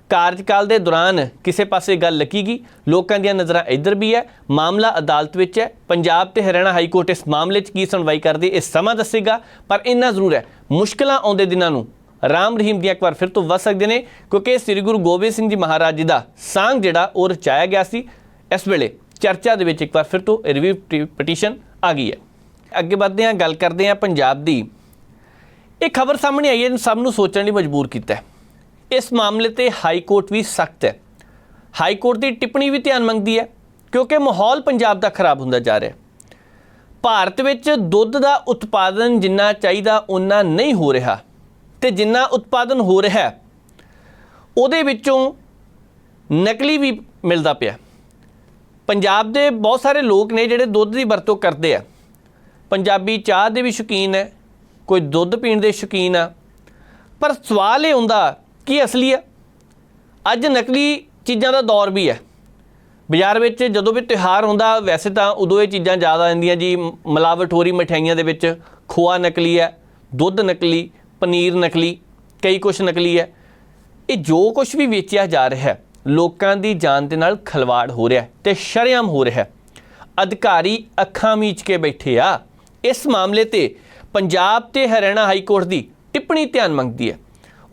ਕਾਰਜਕਾਲ ਦੇ ਦੌਰਾਨ ਕਿਸੇ ਪਾਸੇ ਗੱਲ ਲੱਗੇਗੀ? ਲੋਕਾਂ ਦੀਆਂ ਨਜ਼ਰਾਂ ਇੱਧਰ ਵੀ ਹੈ। ਮਾਮਲਾ ਅਦਾਲਤ ਵਿੱਚ ਹੈ। ਪੰਜਾਬ ਤੇ ਹਰਿਆਣਾ ਹਾਈ ਕੋਰਟ ਇਸ ਮਾਮਲੇ 'ਚ ਕੀ ਸੁਣਵਾਈ ਕਰਦੀ, ਇਹ ਸਮਾਂ ਦੱਸੇਗਾ। ਪਰ ਇੰਨਾ ਜ਼ਰੂਰ ਹੈ। ਮੁਸ਼ਕਲਾਂ ਆਉਂਦੇ ਦਿਨਾਂ ਨੂੰ ਰਾਮ ਰਹੀਮ ਦੀਆਂ ਇੱਕ ਵਾਰ ਫਿਰ ਤੋਂ ਵੱਧ ਸਕਦੇ ਨੇ, ਕਿਉਂਕਿ ਸ੍ਰੀ ਗੁਰੂ ਗੋਬਿੰਦ ਸਿੰਘ ਜੀ ਮਹਾਰਾਜ ਜੀ ਦਾ ਸਾਂਗ ਜਿਹੜਾ ਉਹ ਰਚਾਇਆ ਗਿਆ ਸੀ, ਇਸ ਵੇਲੇ ਚਰਚਾ ਦੇ ਵਿੱਚ ਇੱਕ ਵਾਰ ਫਿਰ ਤੋਂ ਰਿਵਿਊ ਪਟੀਸ਼ਨ ਆ ਗਈ ਹੈ। ਅੱਗੇ ਵਧਦੇ ਹਾਂ, ਗੱਲ ਕਰਦੇ ਹਾਂ ਪੰਜਾਬ ਦੀ। ਇਹ ਖਬਰ ਸਾਹਮਣੇ ਆਈ ਹੈ ਸਭ ਨੂੰ ਸੋਚਣ ਲਈ ਮਜਬੂਰ ਕੀਤਾ ਹੈ। ਇਸ ਮਾਮਲੇ ਤੇ ਹਾਈ ਕੋਰਟ ਵੀ ਸਖਤ ਹੈ। ਹਾਈ ਕੋਰਟ ਦੀ ਟਿੱਪਣੀ ਵੀ ਧਿਆਨ ਮੰਗਦੀ ਹੈ, ਕਿਉਂਕਿ ਮਾਹੌਲ ਪੰਜਾਬ ਦਾ ਖਰਾਬ ਹੁੰਦਾ ਜਾ ਰਿਹਾ ਹੈ। ਭਾਰਤ ਵਿੱਚ ਦੁੱਧ ਦਾ ਉਤਪਾਦਨ ਜਿੰਨਾ ਚਾਹੀਦਾ ਉਨਾ ਨਹੀਂ ਹੋ ਰਿਹਾ। ਤੇ ਜਿੰਨਾ ਉਤਪਾਦਨ ਹੋ ਰਿਹਾ ਹੈ, ਉਹਦੇ ਵਿੱਚੋਂ ਨਕਲੀ ਵੀ ਮਿਲਦਾ ਪਿਆ। ਪੰਜਾਬ ਦੇ ਬਹੁਤ ਸਾਰੇ ਲੋਕ ਨੇ ਜਿਹੜੇ ਦੁੱਧ ਦੀ ਵਰਤੋਂ ਕਰਦੇ ਆ। ਪੰਜਾਬੀ ਚਾਹ ਦੇ ਵੀ ਸ਼ੌਕੀਨ ਹੈ ਕੋਈ ਦੁੱਧ ਪੀਣ ਦੇ ਸ਼ੌਕੀਨ ਆ। ਪਰ ਸਵਾਲ ਇਹ ਹੁੰਦਾ ਕਿ ਅਸਲੀ ਆ? ਅੱਜ ਨਕਲੀ ਚੀਜ਼ਾਂ ਦਾ ਦੌਰ ਵੀ ਹੈ। ਬਾਜ਼ਾਰ ਵਿੱਚ ਜਦੋਂ ਵੀ ਤਿਉਹਾਰ ਹੁੰਦਾ ਵੈਸੇ ਤਾਂ ਉਦੋਂ ਇਹ ਚੀਜ਼ਾਂ ਜ਼ਿਆਦਾ ਆਉਂਦੀਆਂ ਜੀ ਮ- ਮਿਲਾਵਟ ਹੋ ਰਹੀ ਮਠਿਆਈਆਂ ਦੇ ਵਿੱਚ ਖੋਆ ਨਕਲੀ ਹੈ ਦੁੱਧ ਨਕਲੀ ਪਨੀਰ ਨਕਲੀ, ਕਈ ਕੁਝ ਨਕਲੀ ਹੈ। ਇਹ ਜੋ ਕੁਝ ਵੀ ਵੇਚਿਆ ਜਾ ਰਿਹਾ ਹੈ, ਲੋਕਾਂ ਦੀ ਜਾਨ ਦੇ ਨਾਲ ਖਲਵਾੜ ਹੋ ਰਿਹਾ ਹੈ ਤੇ ਸ਼ਰੇਆਮ ਹੋ ਰਿਹਾ ਅਧਿਕਾਰੀ ਅੱਖਾਂ ਮੀਚ ਕੇ ਬੈਠੇ ਆ। ਇਸ ਮਾਮਲੇ ਤੇ ਪੰਜਾਬ ਤੇ ਹਰਿਆਣਾ ਹਾਈ ਕੋਰਟ ਦੀ ਟਿੱਪਣੀ ਧਿਆਨ ਮੰਗਦੀ ਹੈ।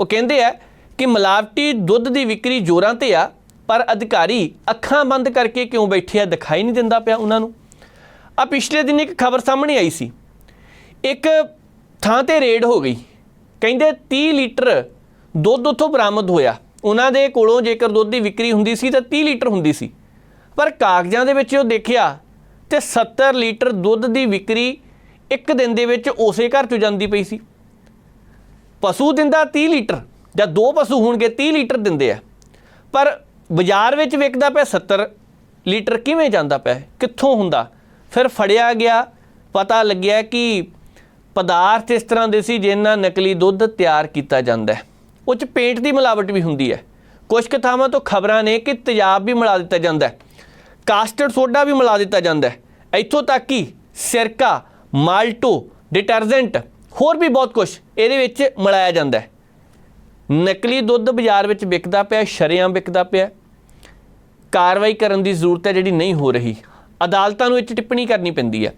ਉਹ ਕਹਿੰਦੇ ਆ ਕਿ ਮਿਲਾਵਟੀ ਦੁੱਧ ਦੀ ਵਿਕਰੀ ਜ਼ੋਰਾਂ ਤੇ ਆ, ਪਰ ਅਧਿਕਾਰੀ ਅੱਖਾਂ ਬੰਦ ਕਰਕੇ ਕਿਉਂ ਬੈਠੇ ਆ ਦਿਖਾਈ ਨਹੀਂ ਦਿੰਦਾ ਪਿਆ ਉਹਨਾਂ ਨੂੰ। ਆ ਪਿਛਲੇ ਦਿਨ ਇੱਕ ਖਬਰ ਸਾਹਮਣੇ ਆਈ ਸੀ। ਇੱਕ ਥਾਂ ਤੇ ਰੇਡ ਹੋ ਗਈ। ਕਹਿੰਦੇ 30 ਲੀਟਰ ਦੁੱਧ ਉੱਥੋਂ ਬਰਾਮਦ ਹੋਇਆ। ਉਹਨਾਂ ਦੇ ਕੋਲੋਂ ਜੇਕਰ ਦੁੱਧ ਦੀ ਵਿਕਰੀ ਹੁੰਦੀ ਸੀ ਤਾਂ 30 ਲੀਟਰ ਹੁੰਦੀ ਸੀ। ਪਰ ਕਾਗਜ਼ਾਂ ਦੇ ਵਿੱਚ ਉਹ ਦੇਖਿਆ ਤੇ 70 ਲੀਟਰ ਦੁੱਧ ਦੀ ਵਿਕਰੀ ਇੱਕ ਦਿਨ ਦੇ ਵਿੱਚ ਉਸੇ ਘਰ ਚੋਂ ਜਾਂਦੀ ਪਈ ਸੀ। ਪਸ਼ੂ ਦਿੰਦਾ 30 ਲੀਟਰ ਜਾਂ ਦੋ ਪਸ਼ੂ ਹੋਣਗੇ 30 ਲੀਟਰ ਦਿੰਦੇ ਆ। ਪਰ ਬਾਜ਼ਾਰ ਵਿੱਚ ਵਿਕਦਾ ਪਿਆ 70 ਲੀਟਰ ਕਿਵੇਂ ਜਾਂਦਾ ਪਿਆ? ਕਿੱਥੋਂ ਹੁੰਦਾ? ਫਿਰ ਫੜਿਆ ਗਿਆ, ਪਤਾ ਲੱਗਿਆ ਕਿ ਪਦਾਰਥ ਇਸ ਤਰ੍ਹਾਂ ਦੇ ਸੀ ਜਿਨ੍ਹਾਂ ਨਕਲੀ ਦੁੱਧ ਤਿਆਰ ਕੀਤਾ ਜਾਂਦਾ ਹੈ। ਉਹ ਚ ਪੇਂਟ ਦੀ ਮਿਲਾਵਟ ਵੀ ਹੁੰਦੀ ਹੈ। ਕੁਝ ਕੁ ਥਾਵਾਂ ਤੋਂ ਖਬਰਾਂ ਨੇ ਕਿ ਤੇਜ਼ਾਬ ਵੀ ਮਿਲਾ ਦਿੱਤਾ ਜਾਂਦਾ ਹੈ। ਕਾਸਟਰਡ ਸੋਡਾ ਵੀ ਮਿਲਾ ਦਿੱਤਾ ਜਾਂਦਾ ਹੈ। ਇੱਥੋਂ ਤੱਕ ਕਿ ਸਿਰਕਾ, ਮਾਲਟੋ, ਡਿਟਰਜੈਂਟ, ਹੋਰ ਵੀ ਬਹੁਤ ਕੁਝ ਇਹਦੇ ਵਿੱਚ ਮਿਲਾਇਆ ਜਾਂਦਾ ਹੈ। ਨਕਲੀ ਦੁੱਧ ਬਾਜ਼ਾਰ ਵਿੱਚ ਵਿਕਦਾ ਪਿਆ, ਸ਼ਰੇਆਮ ਵਿਕਦਾ ਪਿਆ ਕਾਰਵਾਈ ਕਰਨ ਦੀ ਜ਼ਰੂਰਤ ਹੈ ਜਿਹੜੀ ਨਹੀਂ ਹੋ ਰਹੀ। ਅਦਾਲਤਾਂ ਨੂੰ ਇਹ 'ਚ ਟਿੱਪਣੀ ਕਰਨੀ ਪੈਂਦੀ ਹੈ।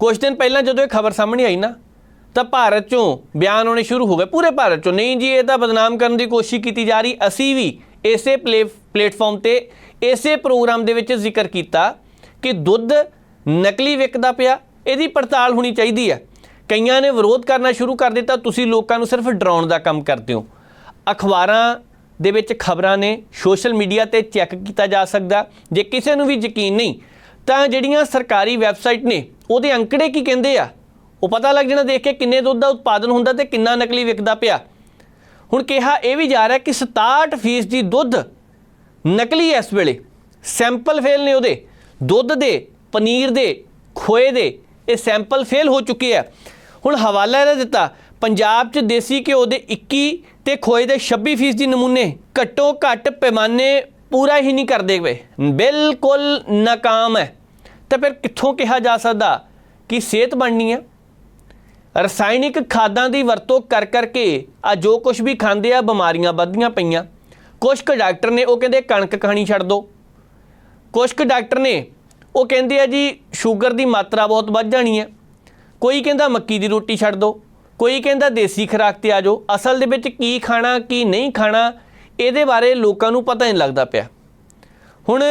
ਕੁਝ ਦਿਨ ਪਹਿਲਾਂ ਜਦੋਂ ਇਹ ਖਬਰ ਸਾਹਮਣੇ ਆਈ ਨਾ, ਤਾਂ ਭਾਰਤ ਚੋਂ ਬਿਆਨ ਆਉਣੇ ਸ਼ੁਰੂ ਹੋ ਗਏ, ਪੂਰੇ ਭਾਰਤ ਚੋਂ। ਨਹੀਂ ਜੀ, ਇਹ ਤਾਂ ਬਦਨਾਮ ਕਰਨ ਦੀ ਕੋਸ਼ਿਸ਼ ਕੀਤੀ ਜਾ ਰਹੀ। ਅਸੀਂ ਵੀ ਇਸੇ ਪਲੇ, ਪਲੇਟਫਾਰਮ ਤੇ ਇਸੇ ਪ੍ਰੋਗਰਾਮ ਦੇ ਵਿੱਚ ਜ਼ਿਕਰ ਕੀਤਾ ਕਿ ਦੁੱਧ ਨਕਲੀ ਵਿਕਦਾ ਪਿਆ, ਇਹਦੀ ਪੜਤਾਲ ਹੋਣੀ ਚਾਹੀਦੀ ਹੈ। ਕਈਆਂ ਨੇ ਵਿਰੋਧ ਕਰਨਾ ਸ਼ੁਰੂ ਕਰ ਦਿੱਤਾ, ਤੁਸੀਂ ਲੋਕਾਂ ਨੂੰ ਸਿਰਫ ਡਰਾਉਣ ਦਾ ਕੰਮ ਕਰਦੇ ਹੋ। ਅਖਬਾਰਾਂ ਦੇ ਵਿੱਚ ਖਬਰਾਂ ਨੇ ਸੋਸ਼ਲ ਮੀਡੀਆ ਤੇ ਚੈੱਕ ਕੀਤਾ ਜਾ ਸਕਦਾ, ਜੇ ਕਿਸੇ ਨੂੰ ਵੀ ਯਕੀਨ ਨਹੀਂ, ਤਾਂ ਜਿਹੜੀਆਂ ਸਰਕਾਰੀ ਵੈਬਸਾਈਟ ਨੇ ਉਹਦੇ ਅੰਕੜੇ ਕੀ ਕਹਿੰਦੇ ਆ? ਉਹ ਪਤਾ ਲੱਗ ਜਾਣਾ ਦੇਖ ਕੇ ਕਿੰਨੇ ਦੁੱਧ ਦਾ ਉਤਪਾਦਨ ਹੁੰਦਾ ਤੇ ਕਿੰਨਾ ਨਕਲੀ ਵਿਕਦਾ ਪਿਆ। ਹੁਣ ਕਿਹਾ ਇਹ ਵੀ ਜਾ ਰਿਹਾ ਕਿ 67% ਦੀ ਦੁੱਧ ਨਕਲੀ ਹੈ ਇਸ ਵੇਲੇ। ਸੈਂਪਲ ਫੇਲ ਨੇ ਉਹਦੇ। ਦੁੱਧ ਦੇ, ਪਨੀਰ ਦੇ, ਖੋਏ ਦੇ, ਇਹ ਸੈਂਪਲ ਫੇਲ ਹੋ ਚੁੱਕੇ ਆ। ਹੁਣ ਹਵਾਲਾ ਇਹਦਾ ਦਿੱਤਾ, ਪੰਜਾਬ 'ਚ ਦੇਸੀ ਘਿਓ ਦੇ 21 ਤੇ ਖੋਏ ਦੇ 26% ਦੀ ਨਮੂਨੇ ਘੱਟੋ ਘੱਟ ਪੈਮਾਨੇ ਪੂਰਾ ਹੀ ਨਹੀਂ ਕਰਦੇ ਪਏ। ਬਿਲਕੁਲ ਨਾਕਾਮ ਹੈ। ਤਾਂ ਫਿਰ ਕਿੱਥੋਂ ਕਿਹਾ ਜਾ ਸਕਦਾ ਕਿ ਸਿਹਤ ਬਣਨੀ ਹੈ ਰਸਾਇਣਿਕ ਖਾਦਾਂ ਦੀ ਵਰਤੋਂ ਕਰ ਕਰਕੇ ਆ ਜੋ ਕੁਝ ਵੀ ਖਾਂਦੇ ਆ, ਬਿਮਾਰੀਆਂ ਵੱਧਦੀਆਂ ਪਈਆਂ। ਕੁਝ ਕੁ ਡਾਕਟਰ ਨੇ ਉਹ ਕਹਿੰਦੇ ਕਣਕ ਖਾਣੀ ਛੱਡ ਦਿਓ ਕੁਝ ਕੁ ਡਾਕਟਰ ਨੇ ਉਹ ਕਹਿੰਦੇ ਆ ਜੀ ਸ਼ੂਗਰ ਦੀ ਮਾਤਰਾ ਬਹੁਤ ਵੱਧ ਜਾਣੀ ਹੈ ਕੋਈ ਕਹਿੰਦਾ ਮੱਕੀ ਦੀ ਰੋਟੀ ਛੱਡ ਦਿਓ ਕੋਈ ਕਹਿੰਦਾ ਦੇਸੀ ਖੁਰਾਕ ਤੇ ਆ ਜਾਓ। ਅਸਲ ਦੇ ਵਿੱਚ ਕੀ ਖਾਣਾ, ਕੀ ਨਹੀਂ ਖਾਣਾ, ਇਹਦੇ ਬਾਰੇ ਲੋਕਾਂ ਨੂੰ ਪਤਾ ਨਹੀਂ ਲੱਗਦਾ ਪਿਆ। ਹੁਣ